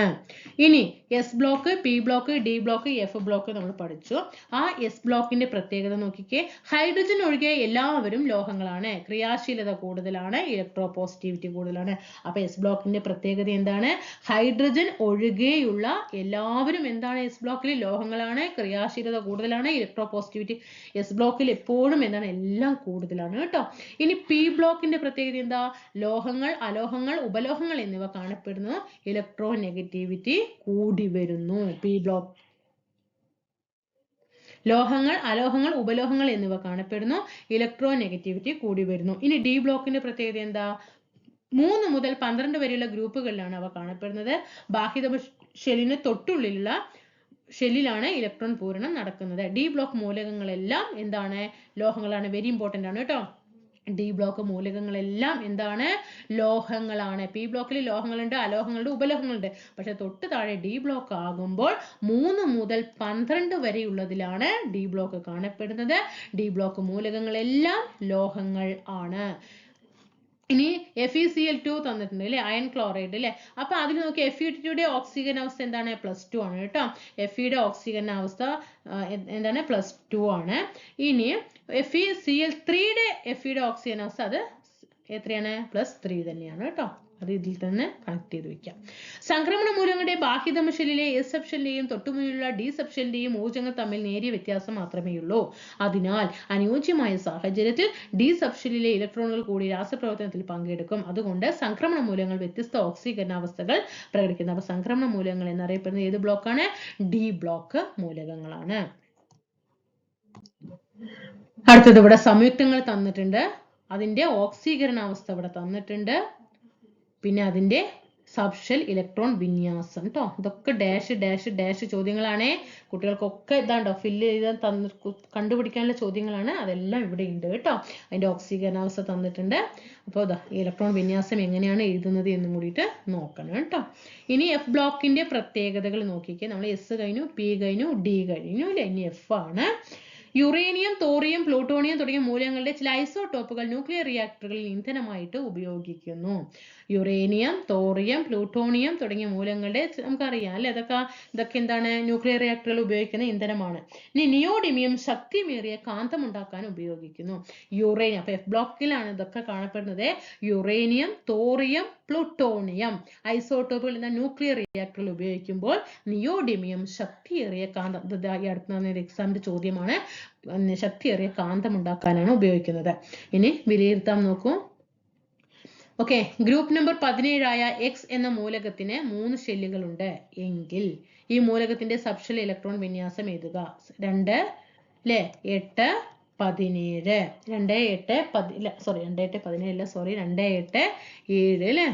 ഇനി S block P block D block F block നമ്മൾ പഠിച്ചു. ആ എസ് ബ്ലോക്കിന്റെ പ്രത്യേകത നോക്കിക്കേ. ഹൈഡ്രജൻ ഒഴികെ എല്ലാവരും ലോഹങ്ങളാണ്. ക്രിയാശീലത കൂടുതലാണ് ഇലക്ട്രോ പോസിറ്റിവിറ്റി കൂടുതലാണ്. അപ്പൊ എസ് ബ്ലോക്കിന്റെ പ്രത്യേകത എന്താണ്? ഹൈഡ്രജൻ ഒഴികെയുള്ള എല്ലാവരും എന്താണ് എസ് ബ്ലോക്കിൽ ലോഹങ്ങളാണ് ക്രിയാശീലത കൂടുതലാണ് ഇലക്ട്രോ പോസിറ്റിവിറ്റി എസ് ബ്ലോക്കിൽ എപ്പോഴും എന്താണ്? എല്ലാം കൂടുതലാണ് കേട്ടോ. ഇനി പി ബ്ലോക്കിന്റെ പ്രത്യേകത എന്താ? ലോഹങ്ങൾ അലോഹങ്ങൾ ഉപലോഹങ്ങൾ എന്നിവ കാണപ്പെടുന്നു. ഇലക്ട്രോ നെഗറ്റിവിറ്റി കൂടി വരുന്നു. പി ബ്ലോക്ക് ലോഹങ്ങൾ അലോഹങ്ങൾ ഉപലോഹങ്ങൾ എന്നിവ കാണപ്പെടുന്നു. ഇലക്ട്രോ നെഗറ്റിവിറ്റി കൂടി വരുന്നു. ഇനി ഡി ബ്ലോക്കിന്റെ പ്രത്യേകത എന്താ? മൂന്ന് മുതൽ പന്ത്രണ്ട് വരെയുള്ള ഗ്രൂപ്പുകളിലാണ് അവ കാണപ്പെടുന്നത്. ബാഹ്യത ഷെല്ലിന് തൊട്ടുള്ളിലുള്ള ഷെല്ലിലാണ് ഇലക്ട്രോൺ പൂരണം നടക്കുന്നത്. ഡി ബ്ലോക്ക് മൂലകങ്ങളെല്ലാം എന്താണ്? ലോഹങ്ങളാണ്. വെരി ഇമ്പോർട്ടന്റ് ആണ് കേട്ടോ. ഡി ബ്ലോക്ക് മൂലകങ്ങളെല്ലാം എന്താണ്? ലോഹങ്ങളാണ്. പി ബ്ലോക്കിൽ ലോഹങ്ങളുണ്ട് അലോഹങ്ങളുണ്ട് ഉപലോഹങ്ങളുണ്ട്. പക്ഷെ തൊട്ട് താഴെ ഡി ബ്ലോക്ക് ആകുമ്പോൾ മൂന്ന് മുതൽ പന്ത്രണ്ട് വരെയുള്ളതിലാണ് ഡി ബ്ലോക്ക് കാണപ്പെടുന്നത്. ഡി ബ്ലോക്ക് മൂലകങ്ങളെല്ലാം ലോഹങ്ങൾ ആണ്. ഇനി F E C L two തന്നിട്ടുണ്ട് അല്ലേ? അയൺ ക്ലോറൈഡ് അല്ലേ? അപ്പൊ അതിൽ നോക്കി എഫ് ഇ ടിയുടെ ഓക്സിജൻ അവസ്ഥ എന്താണ്? പ്ലസ് ടു ആണ് കേട്ടോ. എഫ് ഇയുടെ ഓക്സിജൻ അവസ്ഥ എന്താണ്? പ്ലസ് ടു ആണ്. ഇനി എഫ് ഇ സി എൽ ത്രീയുടെ എഫ് ഇയുടെ ഓക്സിജൻ അവസ്ഥ അത് എത്രയാണ്? പ്ലസ് ത്രീ തന്നെയാണ് കേട്ടോ. അത് ഇതിൽ തന്നെ കണക്ട് ചെയ്ത് വെക്കാം. സംക്രമണ മൂലങ്ങളുടെ ബാഹ്യതമ ഷെല്ലിലെ എസ് സബ്ഷന്റെയും തൊട്ടുമുന്നിലുള്ള ഡി സബ്ഷന്റെയും ഊർജങ്ങൾ തമ്മിൽ നേരിയ വ്യത്യാസം മാത്രമേ ഉള്ളൂ. അതിനാൽ അനുയോജ്യമായ സാഹചര്യത്തിൽ ഡി സബ്ഷെല്ലിലെ ഇലക്ട്രോണുകൾ കൂടി രാസപ്രവർത്തനത്തിൽ പങ്കെടുക്കും. അതുകൊണ്ട് സംക്രമണ മൂലങ്ങൾ വ്യത്യസ്ത ഓക്സീകരണാവസ്ഥകൾ പ്രകടിപ്പിക്കുന്നു. അപ്പൊ സംക്രമണ മൂലകങ്ങൾ എന്നറിയപ്പെടുന്ന ഏത് ബ്ലോക്കാണ്? ഡി ബ്ലോക്ക് മൂലകങ്ങളാണ്. അടുത്തത് ഇവിടെ സംയുക്തങ്ങൾ തന്നിട്ടുണ്ട്. അതിന്റെ ഓക്സീകരണാവസ്ഥ ഇവിടെ തന്നിട്ടുണ്ട്. പിന്നെ അതിന്റെ സബ്ഷൽ ഇലക്ട്രോൺ വിന്യാസം കേട്ടോ ഇതൊക്കെ ഡാഷ് ഡാഷ് ഡാഷ് ചോദ്യങ്ങളാണ്. കുട്ടികൾക്കൊക്കെ ഇതാണ്ടോ ഫില്ല് ചെയ്ത് തന്ന് കണ്ടുപിടിക്കാനുള്ള ചോദ്യങ്ങളാണ്. അതെല്ലാം ഇവിടെ ഉണ്ട് കേട്ടോ. അതിന്റെ ഓക്സീകരണാവസ്ഥ തന്നിട്ടുണ്ട്. അപ്പോൾ ഇതാ ഇലക്ട്രോൺ വിന്യാസം എങ്ങനെയാണ് എഴുതുന്നത് എന്നും കൂടിയിട്ട് നോക്കണം കേട്ടോ. ഇനി എഫ് ബ്ലോക്കിന്റെ പ്രത്യേകതകൾ നോക്കിക്കേ. നമ്മൾ എസ് കഴിഞ്ഞു പി കഴിഞ്ഞു ഡി കഴിഞ്ഞു ഇനി എഫ് ആണ്. യുറേനിയം തോറിയം പ്ലൂട്ടോണിയം തുടങ്ങിയ മൂലകങ്ങളുടെ ചില ഐസോടോപ്പുകൾ ന്യൂക്ലിയർ റിയാക്ടറുകളിൽ ഇന്ധനമായിട്ട് ഉപയോഗിക്കുന്നു. യുറേനിയം തോറിയം പ്ലൂട്ടോണിയം തുടങ്ങിയ മൂലകങ്ങളുടെ നമുക്കറിയാം അല്ലെ? അതൊക്കെ ഇതൊക്കെ എന്താണ്? ന്യൂക്ലിയർ റിയാക്ടറുകൾ ഉപയോഗിക്കുന്ന ഇന്ധനമാണ്. ഇനി നിയോഡിമിയം ശക്തിമേറിയ കാന്തം ഉണ്ടാക്കാൻ ഉപയോഗിക്കുന്നു. യുറേനിയം അപ്പൊ എഫ് ബ്ലോക്കിലാണ് ഇതൊക്കെ കാണപ്പെടുന്നത്. യുറേനിയം തോറിയം പ്ലൂട്ടോണിയം ഐസോട്ടോപ്പുകൾ എന്ന ന്യൂക്ലിയർ റിയാക്ടറുകൾ ഉപയോഗിക്കുമ്പോൾ നിയോഡിമിയം ശക്തിയേറിയ കാന്തം. ഇത് അടുത്ത് എക്സാമിന്റെ ചോദ്യമാണ്. ശക്തിയേറിയ കാന്തം ഉണ്ടാക്കാനാണ് ഉപയോഗിക്കുന്നത്. ഇനി വിലയിരുത്താൻ നോക്കൂ. ഓക്കെ ഗ്രൂപ്പ് നമ്പർ പതിനേഴായ എക്സ് എന്ന മൂലകത്തിന് മൂന്ന് ഷെല്ലുകളുണ്ട് എങ്കിൽ ഈ മൂലകത്തിന്റെ സബ്ഷെൽ ഇലക്ട്രോൺ വിന്യാസം എഴുതുക. രണ്ട് അല്ലേ എട്ട് പതിനേഴ്. രണ്ട് എട്ട് പതി സോറി രണ്ട് എട്ട് പതിനേഴ് അല്ല സോറി രണ്ട് എട്ട് ഏഴ് അല്ലേ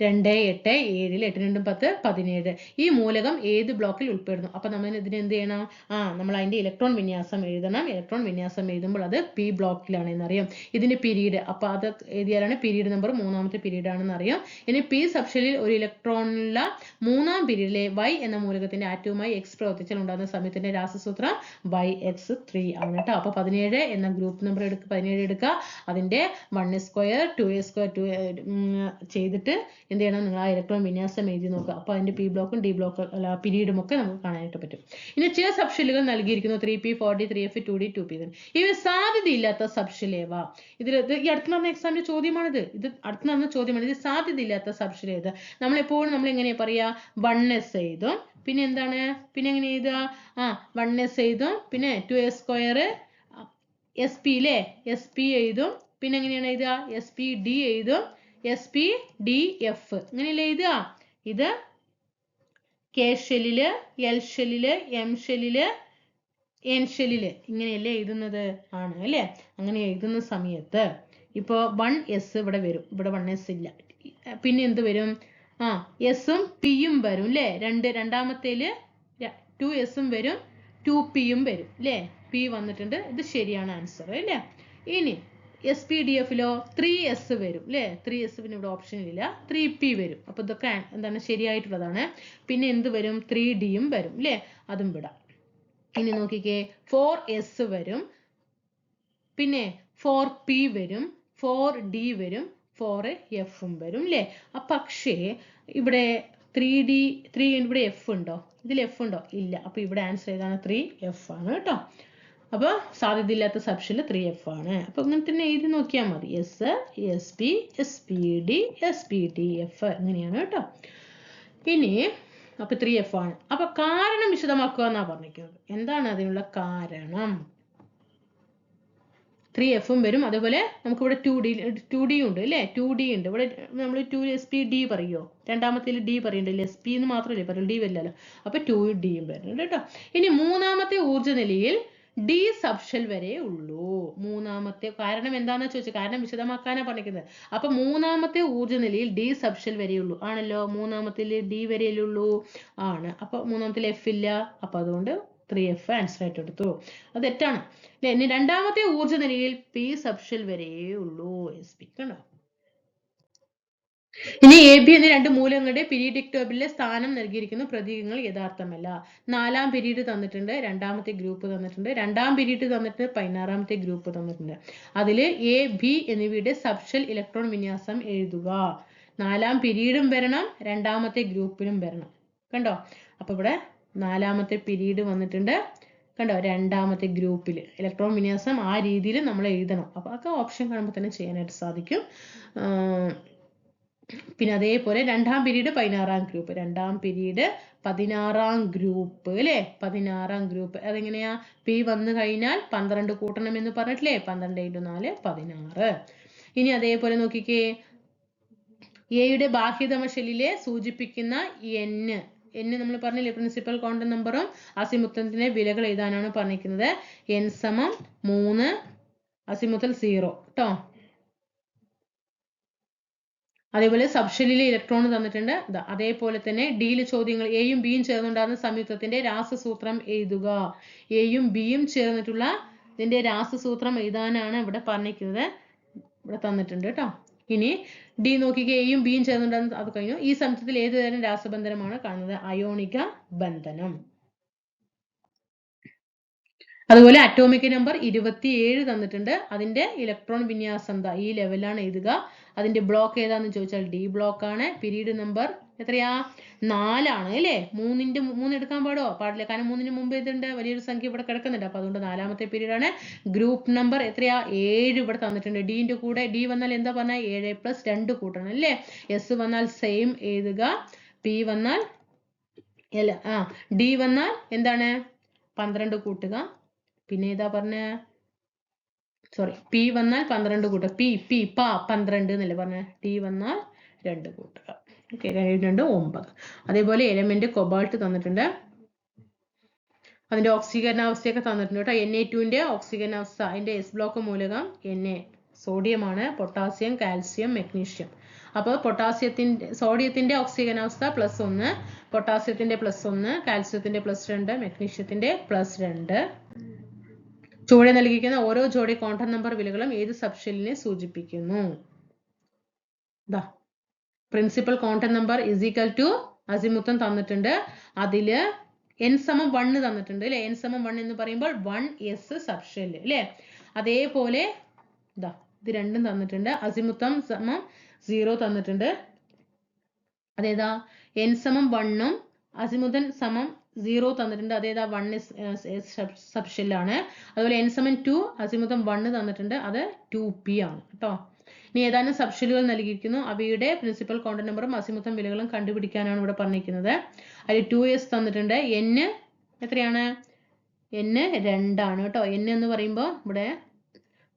രണ്ട് എട്ട് ഏഴിൽ എട്ട് രണ്ടും പത്ത് പതിനേഴ്. ഈ മൂലകം ഏത് ബ്ലോക്കിൽ ഉൾപ്പെടുന്നു? അപ്പൊ നമ്മൾ ഇതിന് എന്ത് ചെയ്യണം? ആ നമ്മൾ അതിന്റെ ഇലക്ട്രോൺ വിന്യാസം എഴുതണം. ഇലക്ട്രോൺ വിന്യാസം എഴുതുമ്പോൾ അത് പി ബ്ലോക്കിലാണ് എന്നറിയാം ഇതിന്റെ പിരീഡ് അപ്പൊ അത് എഴുതിയാലാണ് പിരീഡ് നമ്പർ മൂന്നാമത്തെ പിരീഡ് ആണെന്ന് അറിയാം ഇനി പി സബ്ഷനിൽ ഒരു ഇലക്ട്രോണിലുള്ള മൂന്നാം പിരീഡിലെ വൈ എന്ന മൂലകത്തിന്റെ ആറ്റവുമായി എക്സ് പ്രവർത്തിച്ചാൽ ഉണ്ടാകുന്ന സമയത്തിന്റെ രാസസൂത്രം വൈ എക്സ് ത്രീ ആണ് കേട്ടോ. അപ്പൊ പതിനേഴ് എന്ന ഗ്രൂപ്പ് നമ്പർ എടുക്കുക പതിനേഴ് എടുക്കുക അതിന്റെ one square two A square two ചെയ്തിട്ട് എന്ത് ചെയ്യണം? നിങ്ങൾ ആ ഇലക്ട്രോൺ വിന്യാസം എഴുതി നോക്കുക. അപ്പോൾ അതിന്റെ പി ബ്ലോക്കും ഡി ബ്ലോക്കും അല്ല പിരീഡും ഒക്കെ നമുക്ക് കാണാനായിട്ട് പറ്റും. ഇനി ചില സബ്ഷെല്ലുകൾ നൽകിയിരിക്കുന്നു. Three P four D three F two D two P ഇവ സാധ്യതയില്ലാത്ത സബ്ഷെല്ലേവ ഇതിൽ ഇത് ഈ അടുത്ത് നടന്ന എക്സാമിന്റെ ചോദ്യമാണിത്. ഇത് അടുത്ത് നടന്ന ചോദ്യമാണ്. ഇത് സാധ്യതയില്ലാത്ത സബ്ഷെൽ നമ്മളെപ്പോഴും നമ്മൾ എങ്ങനെയാ പറയുക വൺ എസ് എഴുതും. പിന്നെ എന്താണ്? പിന്നെ എങ്ങനെ എഴുതുക? ആ വൺ എസ് എഴുതും. പിന്നെ two S square S P അല്ലേ എസ് പി എഴുതും. പിന്നെ എങ്ങനെയാണ് എഴുതുക? എസ് പി ഡി എഴുതും. എസ് പി ഡി എഫ് ഇങ്ങനെയല്ലേ എഴുതുക? ഇത് കെ ഷെല്ലിൽ എൽ ഷെല്ലിൽ എം ഷെല്ലിൽ എൻ ഷെല്ലിൽ. ഇങ്ങനെയല്ലേ എഴുതുന്നത്? ആണ് അല്ലേ? അങ്ങനെ എഴുതുന്ന സമയത്ത് ഇപ്പോൾ വൺ എസ് ഇവിടെ വരും. ഇവിടെ വൺ എസ് ഇല്ല. പിന്നെ എന്ത് വരും? ആ എസും പിയും വരും അല്ലേ? രണ്ട് രണ്ടാമത്തേൽ ടു എസും വരും ടു പിയും വരും അല്ലേ? പി വന്നിട്ടുണ്ട്. ഇത് ശരിയാണ് ആൻസർ അല്ലേ? ഇനി എസ് പി ഡി എഫിലോ ത്രീ എസ് വരും അല്ലേ ത്രീ എസ് പിന്നെ ഇവിടെ ഓപ്ഷൻ ഇല്ല. ത്രീ പി വരും. അപ്പോൾ ഇതൊക്കെ എന്താണ് ശരിയായിട്ടുള്ളതാണ്. പിന്നെ എന്ത് വരും? ത്രീ ഡിയും വരും അല്ലേ അതും വിടാം. ഇനി നോക്കിക്കേ. ഫോർ എസ് വരും. പിന്നെ ഫോർ പി വരും. ഫോർ ഡി വരും. ഫോർ എഫും വരും അല്ലേ പക്ഷേ ഇവിടെ ത്രീ ഡി ത്രീ ഇവിടെ എഫ് ഉണ്ടോ? ഇതിൽ എഫ് ഉണ്ടോ? ഇല്ല. അപ്പോൾ ഇവിടെ ആൻസർ ഏതാണ് ത്രീ എഫ് ആണ് കേട്ടോ. അപ്പോൾ സാധ്യതയില്ലാത്ത സബ്ഷനിൽ ത്രീ എഫ് ആണ്. അപ്പൊ ഇങ്ങനെ തന്നെ എഴുതി നോക്കിയാൽ മതി. S S P S P D S P D F ഇങ്ങനെയാണ് കേട്ടോ. ഇനി അപ്പൊ ത്രീ എഫ് ആണ്. അപ്പൊ കാരണം വിശദമാക്കുക എന്നാ പറഞ്ഞിരിക്കുന്നത്. എന്താണ് അതിനുള്ള കാരണം? ത്രീ എഫും വരും. അതുപോലെ നമുക്ക് ഇവിടെ ടു ഡി ടു ഡി ഉണ്ട് അല്ലേ? ടു ഡി ഉണ്ട്. ഇവിടെ നമ്മൾ ടു എസ് പി ഡി പറയുമോ രണ്ടാമത്തിൽ ഡി പറയുന്നുണ്ടല്ലോ എസ് പി എന്ന് മാത്രമല്ലേ പറയുള്ളൂ ഡി വരില്ലല്ലോ. അപ്പൊ ടു ഡിയും വരുന്നുണ്ട് കേട്ടോ. ഇനി മൂന്നാമത്തെ ഊർജ നിലയിൽ ഡി സബ്ഷൽ വരെ ഉള്ളൂ. മൂന്നാമത്തെ കാരണം എന്താണെന്ന് ചോദിച്ചു? കാരണം വിശദമാക്കാനാണ് പറഞ്ഞിരിക്കുന്നത്. അപ്പൊ മൂന്നാമത്തെ ഊർജ നിലയിൽ ഡി സബ്ഷൽ വരെയുള്ളൂ ആണല്ലോ? മൂന്നാമത്തിൽ ഡി വരെയുള്ളൂ ആണ്. അപ്പൊ മൂന്നാമത്തിൽ എഫ് ഇല്ല. അപ്പൊ അതുകൊണ്ട് ത്രീ എഫ് ആൻസർ ആയിട്ട് എടുത്തു. അത് തെറ്റാണ്? ഇനി രണ്ടാമത്തെ ഊർജ നിലയിൽ പി സബ്ഷൽ വരെയേ ഉള്ളൂ. എസ് പി കണ്ടോ ഇനി എ ബി എന്നീ രണ്ട് മൂലകങ്ങളുടെ പീരിയഡിക് ടേബിളിലെ സ്ഥാനം നൽകിയിരിക്കുന്ന പ്രതീകങ്ങൾ യഥാർത്ഥമല്ല. നാലാം പീരീഡ് തന്നിട്ടുണ്ട് രണ്ടാമത്തെ ഗ്രൂപ്പ് തന്നിട്ടുണ്ട് രണ്ടാം പീരീഡ് തന്നിട്ട് പതിനാറാമത്തെ ഗ്രൂപ്പ് തന്നിട്ടുണ്ട്. അതിൽ എ ബി എന്നിവയുടെ സബ്ഷൽ ഇലക്ട്രോൺ വിന്യാസം എഴുതുക. നാലാം പിരീഡും വരണം രണ്ടാമത്തെ ഗ്രൂപ്പിലും വരണം. കണ്ടോ? അപ്പൊ ഇവിടെ നാലാമത്തെ പിരീഡ് വന്നിട്ടുണ്ട്. കണ്ടോ? രണ്ടാമത്തെ ഗ്രൂപ്പിൽ ഇലക്ട്രോൺ വിന്യാസം ആ രീതിയിൽ നമ്മൾ എഴുതണം. അപ്പൊ അതൊക്കെ ഓപ്ഷൻ കാണുമ്പോൾ തന്നെ ചെയ്യാനായിട്ട് സാധിക്കും. പിന്നെ അതേപോലെ രണ്ടാം പീരീഡ് പതിനാറാം ഗ്രൂപ്പ്. രണ്ടാം പീരീഡ് പതിനാറാം ഗ്രൂപ്പ് അല്ലേ? പതിനാറാം ഗ്രൂപ്പ്. അതെങ്ങനെയാ? പി വന്നു കഴിഞ്ഞാൽ പന്ത്രണ്ട് കൂട്ടണം എന്ന് പറഞ്ഞിട്ടില്ലേ? പന്ത്രണ്ട് ഇന്റു നാല് പതിനാറ്. ഇനി അതേപോലെ നോക്കിക്കേ. എയുടെ ബാഹ്യതമ ഷെല്ലിലെ സൂചിപ്പിക്കുന്ന n n നമ്മൾ പറഞ്ഞില്ലേ? പ്രിൻസിപ്പൽ കോണ്ടന്റ് നമ്പറും അസിമുത്തത്തിന്റെ വിലകൾ എഴുതാനാണ് പറഞ്ഞിരിക്കുന്നത്. എൻ സമം മൂന്ന് അസിമുത്തൽ സീറോ. കേട്ടോ അതേപോലെ സബ്ഷെല്ലിലെ ഇലക്ട്രോൺ തന്നിട്ടുണ്ട്. അതേപോലെ തന്നെ ഡിയിൽ ചോദ്യങ്ങൾ എയും ബിയും ചേർന്നുണ്ടാകുന്ന സംയുക്തത്തിന്റെ രാസസൂത്രം എഴുതുക. എയും ബിയും ചേർന്നിട്ടുള്ള ഇതിന്റെ രാസസൂത്രം എഴുതാനാണ് ഇവിടെ പറഞ്ഞിരിക്കുന്നത്. ഇവിടെ തന്നിട്ടുണ്ട് കേട്ടോ. ഇനി ഡി നോക്കിക്ക് എയും ബിയും ചേർന്നുണ്ടാകുന്ന അത് കഴിഞ്ഞു. ഈ സംയുക്തത്തിൽ ഏത് തരം രാസബന്ധനമാണ് കാണുന്നത്? അയോണിക ബന്ധനം. അതുപോലെ അറ്റോമിക് നമ്പർ ഇരുപത്തിയേഴ് തന്നിട്ടുണ്ട്. അതിന്റെ ഇലക്ട്രോൺ വിന്യാസം ഈ ലെവലാണ് എഴുതുക. അതിന്റെ ബ്ലോക്ക് ഏതാന്ന് ചോദിച്ചാൽ ഡി ബ്ലോക്ക് ആണ്. പിരീഡ് നമ്പർ എത്രയാ? നാലാണ് അല്ലേ? മൂന്നിന്റെ മൂന്ന് എടുക്കാൻ പാടോ? പാടില്ല. കാരണം മൂന്നിന് മുമ്പ് ഇതുണ്ട് വലിയൊരു സംഖ്യ ഇവിടെ കിടക്കുന്നുണ്ട്. അപ്പൊ അതുകൊണ്ട് നാലാമത്തെ പീരീഡ് ആണ്. ഗ്രൂപ്പ് നമ്പർ എത്രയാ? ഏഴ് ഇവിടെ തന്നിട്ടുണ്ട്. ഡീന്റെ കൂടെ ഡി വന്നാൽ എന്താ പറഞ്ഞാൽ ഏഴ് പ്ലസ് രണ്ട് കൂട്ടണം അല്ലേ? എസ് വന്നാൽ സെയിം എഴുതുക. പി വന്നാൽ അല്ല ആ ഡി വന്നാൽ എന്താണ്? പന്ത്രണ്ട് കൂട്ടുക. പിന്നെ ഏതാ പറഞ്ഞ? സോറി പി വന്നാൽ പന്ത്രണ്ട് കൂട്ടുക. പി പി പ പന്ത്രണ്ട് എന്നല്ലേ പറഞ്ഞ? ടി വന്നാൽ രണ്ട് കൂട്ടുക. ഓക്കെ രണ്ട് ഒമ്പത്. അതേപോലെ എലമെന്റ് കൊബാൾട്ട് തന്നിട്ടുണ്ട്. അതിന്റെ ഓക്സീകരണാവസ്ഥയൊക്കെ തന്നിട്ടുണ്ട് കേട്ടോ. എൻ എ ടുവിന്റെ ഓക്സിജനാവസ്ഥ അതിന്റെ എസ് ബ്ലോക്ക് മൂലകം എൻ എ സോഡിയമാണ് പൊട്ടാസ്യം കാൽസ്യം മഗ്നീഷ്യം അപ്പോൾ പൊട്ടാസ്യത്തിന്റെ സോഡിയത്തിന്റെ ഓക്സിജനാവസ്ഥ പ്ലസ് ഒന്ന് പൊട്ടാസ്യത്തിന്റെ പ്ലസ് ഒന്ന് കാൽസ്യത്തിന്റെ പ്ലസ് രണ്ട് മെഗ്നീഷ്യത്തിന്റെ പ്ലസ് രണ്ട്. ചുവടെ നൽകിയിരിക്കുന്ന ഓരോ ജോഡി കോണ്ടം നമ്പർ വിലകളും ഏത് സബ്ഷെല്ലിനെ സൂചിപ്പിക്കുന്നു? Principal quantum number is equal to azimuthal തന്നിട്ടുണ്ട്. അതിൽ എൻ സമം വണ്ണ് തന്നിട്ടുണ്ട് അല്ലെ? എൻ സമം വൺ എന്ന് പറയുമ്പോൾ വൺ എസ് സബ്ഷെല്ല് അല്ലെ? അതേപോലെ ഇതാ ഇത് രണ്ടും തന്നിട്ടുണ്ട്. അസിമുത്തം സമം സീറോ തന്നിട്ടുണ്ട്. അതേതാ? എൻ സമം വണ്ണും അസിമുതൻ സമം സീറോ തന്നിട്ടുണ്ട്. അതേതാ വൺ എസ് സബ്ഷെല്ലാണ് അതുപോലെ എൻ സമൻ ടു അസിമുതം വണ്ണ് തന്നിട്ടുണ്ട്. അത് ടു പി ആണ് കേട്ടോ. ഇനി ഏതാനും സബ്ഷെല്ലുകൾ നൽകിയിരിക്കുന്നു. അവയുടെ പ്രിൻസിപ്പൽ കോണ്ടന്റ് നമ്പറും അസിമുത്തം വിലകളും കണ്ടുപിടിക്കാനാണ് ഇവിടെ പറഞ്ഞിരിക്കുന്നത്. അതിൽ ടു എസ് തന്നിട്ടുണ്ട്. എൻ എത്രയാണ്? എൻ രണ്ടാണ് കേട്ടോ. എൻ എന്ന് പറയുമ്പോൾ ഇവിടെ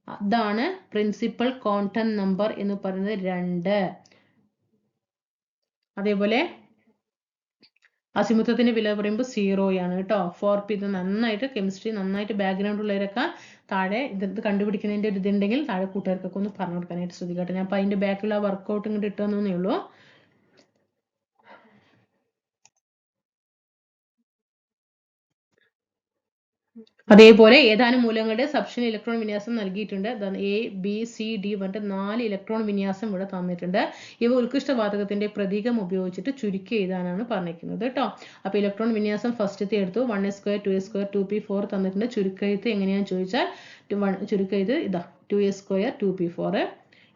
അതാണ് പ്രിൻസിപ്പൽ കോണ്ടന്റ് നമ്പർ എന്ന് പറയുന്നത് രണ്ട്. അതേപോലെ അസിമുത്തത്തിന്റെ വില പറയുമ്പോൾ സീറോയാണ് കേട്ടോ. ഫോർ പി ഇത് നന്നായിട്ട് കെമിസ്ട്രി നന്നായിട്ട് ബാക്ക്ഗ്രൗണ്ട് ഉള്ളവരൊക്കെ താഴെ ഇത് കണ്ടുപിടിക്കുന്നതിന്റെ ഒരു ഇതുണ്ടെങ്കിൽ താഴെ കൂട്ടുകാർക്കൊക്കെ ഒന്ന് പറഞ്ഞു കൊടുക്കാനായിട്ട് ശ്രദ്ധിക്കട്ടെ ഞാൻ അപ്പൊ അതിന്റെ ബാക്കിലുള്ള വർക്കൗട്ട് ഇങ്ങോട്ട് ഇട്ടെന്നേ ഉള്ളൂ. അതേപോലെ ഏതാനും മൂലകങ്ങളുടെ സബ്ഷൻ ഇലക്ട്രോൺ വിന്യാസം നൽകിയിട്ടുണ്ട്. എ ബി സി ഡി പറഞ്ഞിട്ട് നാല് ഇലക്ട്രോൺ വിന്യാസം ഇവിടെ തന്നിട്ടുണ്ട്. ഇവ ഉത്കൃഷ്ട വാതകത്തിന്റെ പ്രതീകം ഉപയോഗിച്ചിട്ട് ചുരുക്കി എഴുതാനാണ് പറഞ്ഞിരിക്കുന്നത് കേട്ടോ അപ്പൊ ഇലക്ട്രോൺ വിന്യാസം ഫസ്റ്റത്തെ എടുത്തു. One S square two S square two P four തന്നിട്ടുണ്ട്. ചുരുക്കെഴുത്ത് എങ്ങനെയാണെന്ന് ചോദിച്ചാൽ ചുരുക്കെഴുത്ത് ഇതാ two S square two P four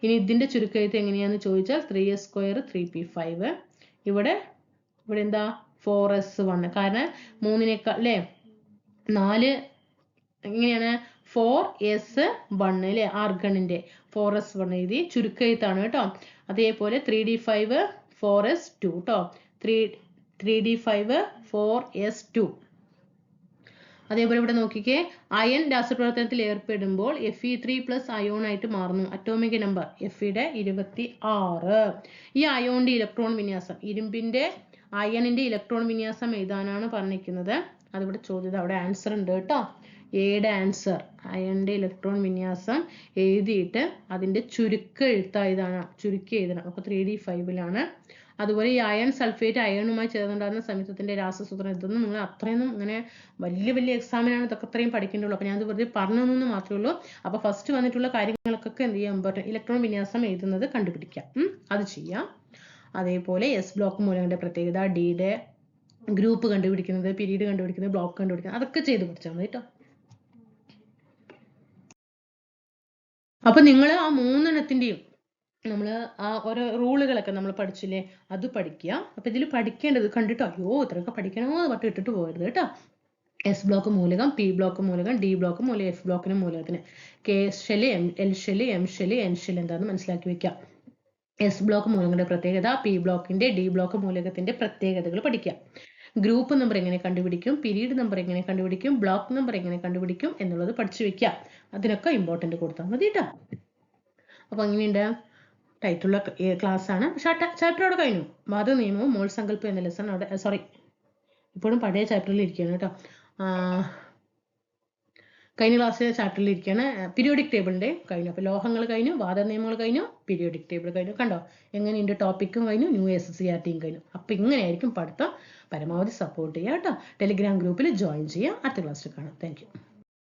ഇനി ഇതിന്റെ ചുരുക്കെഴുത്ത് എങ്ങനെയാന്ന് ചോദിച്ചാൽ three S square three P five ഇവിടെ ഇവിടെ എന്താ? ഫോർ എസ് വൺ കാരണം മൂന്നിനേക്കാൾ അല്ലേ? നാല് എങ്ങനെയാണ്? ഫോർ എസ് വൺ അല്ലേ ആർഗണിന്റെ ഫോർ എസ് വൺ എഴുതി ചുരുക്കെഴുത്താണ് കേട്ടോ. അതേപോലെ three D five four S two കേട്ടോ three three D five four S two അതേപോലെ ഇവിടെ നോക്കിക്കേ. അയൺ രാസപ്രവർത്തനത്തിൽ ഏർപ്പെടുമ്പോൾ F E three plus ion ആയിട്ട് മാറുന്നു. അറ്റോമിക് നമ്പർ എഫ് ഇയുടെ ഇരുപത്തി ആറ് ഈ അയോണിന്റെ ഇലക്ട്രോൺ വിന്യാസം ഇരുമ്പിന്റെ അയണിന്റെ ഇലക്ട്രോൺ വിന്യാസം എഴുതാനാണ് പറഞ്ഞിരിക്കുന്നത്. അതിവിടെ ചോദ്യത അവിടെ ആൻസർ ഉണ്ട് കേട്ടോ. എയുടെ ആൻസർ അയണിന്റെ ഇലക്ട്രോൺ വിന്യാസം എഴുതിയിട്ട് അതിന്റെ ചുരുക്ക എഴുത്തായതാണ് ചുരുക്കി എഴുതണം. അപ്പൊ ത്രീ ഡി ഫൈവിലാണ് അതുപോലെ ഈ അയൺ സൾഫേറ്റ് അയണുമായി ചേർന്നുണ്ടാകുന്ന സംയുക്തത്തിന്റെ രാസസൂത്രം ഇതൊന്നും നിങ്ങൾ അത്രയൊന്നും ഇങ്ങനെ വലിയ വലിയ എക്സാമിനാണ് ഇതൊക്കെ അത്രയും പഠിക്കേണ്ടുള്ളൂ അപ്പൊ ഞാനത് വെറുതെ പറഞ്ഞു എന്ന് മാത്രമേ ഉള്ളൂ. അപ്പൊ ഫസ്റ്റ് വന്നിട്ടുള്ള കാര്യങ്ങൾക്കൊക്കെ എന്ത് ചെയ്യാൻ പറ്റും ഇലക്ട്രോൺ വിന്യാസം എഴുതുന്നത് കണ്ടുപിടിക്കാം. അത് ചെയ്യാം. അതേപോലെ എസ് ബ്ലോക്ക് മൂലങ്ങളുടെ പ്രത്യേകത ഡിയുടെ ഗ്രൂപ്പ് കണ്ടുപിടിക്കുന്നത് പീരീഡ് കണ്ടുപിടിക്കുന്നത് ബ്ലോക്ക് കണ്ടുപിടിക്കുന്നത് അതൊക്കെ ചെയ്ത് പഠിച്ചാൽ മതി കേട്ടോ. അപ്പൊ നിങ്ങൾ ആ മൂന്നെണ്ണത്തിന്റെയും നമ്മൾ ആ ഓരോ റൂളുകളൊക്കെ നമ്മൾ പഠിച്ചില്ലേ അത് പഠിക്കുക. അപ്പൊ ഇതിൽ പഠിക്കേണ്ടത് കണ്ടിട്ട് അയ്യോ ഇത്രയൊക്കെ പഠിക്കണമോ എന്ന് പറഞ്ഞിട്ട് ഇട്ടിട്ട് പോകരുത് കേട്ടോ. എസ് ബ്ലോക്ക് മൂലകം പി ബ്ലോക്ക് മൂലകം ഡി ബ്ലോക്ക് മൂലകം എഫ് ബ്ലോക്കിന് മൂലകത്തിന്. K shell M L shell M shell N shell എന്താണെന്ന് മനസ്സിലാക്കി വെക്കാം എസ് ബ്ലോക്ക് മൂലകങ്ങളുടെ പ്രത്യേകത പി ബ്ലോക്കിന്റെ ഡി ബ്ലോക്ക് മൂലകത്തിന്റെ പ്രത്യേകതകൾ പഠിക്കാം ഗ്രൂപ്പ് നമ്പർ എങ്ങനെ കണ്ടുപിടിക്കും പീരീഡ് നമ്പർ എങ്ങനെ കണ്ടുപിടിക്കും ബ്ലോക്ക് നമ്പർ എങ്ങനെ കണ്ടുപിടിക്കും എന്നുള്ളത് പഠിച്ചു വെക്കാം അതിനൊക്കെ ഇമ്പോർട്ടന്റ് കൊടുത്താൽ മതി കേട്ടോ അപ്പൊ എങ്ങനെയുണ്ട്? ടൈറ്റുള്ള ക്ലാസ് ആണ്. ചാപ്റ്റർ അവിടെ കഴിഞ്ഞു. വാദ നിയമവും മോൾ സങ്കല്പം എന്ന ലെസൺ അവിടെ സോറി ഇപ്പോഴും പഴയ ചാപ്റ്ററിൽ ഇരിക്കുകയാണ് കേട്ടോ കഴിഞ്ഞ ക്ലാസ്സിലെ ചാപ്റ്ററിൽ ഇരിക്കുകയാണ് പീരിയോഡിക് ടേബിളിന്റെ കഴിഞ്ഞു. അപ്പോൾ ലോഹങ്ങൾ കഴിഞ്ഞു വാദ നിയമങ്ങൾ കഴിഞ്ഞു പീരിയോഡിക് ടേബിൾ കഴിഞ്ഞു. കണ്ടോ? എങ്ങനെ ഇതിന്റെ ടോപ്പിക്കും കഴിഞ്ഞു ന്യൂ എസ് സി ആർ ടിയും കഴിഞ്ഞു. അപ്പോൾ ഇങ്ങനെയായിരിക്കും പഠിത്തം. പരമാവധി സപ്പോർട്ട് ചെയ്യുക കേട്ടോ. ടെലിഗ്രാം ഗ്രൂപ്പിൽ ജോയിൻ ചെയ്യുക. അടുത്ത ക്ലാസ്സിൽ കാണാം. താങ്ക്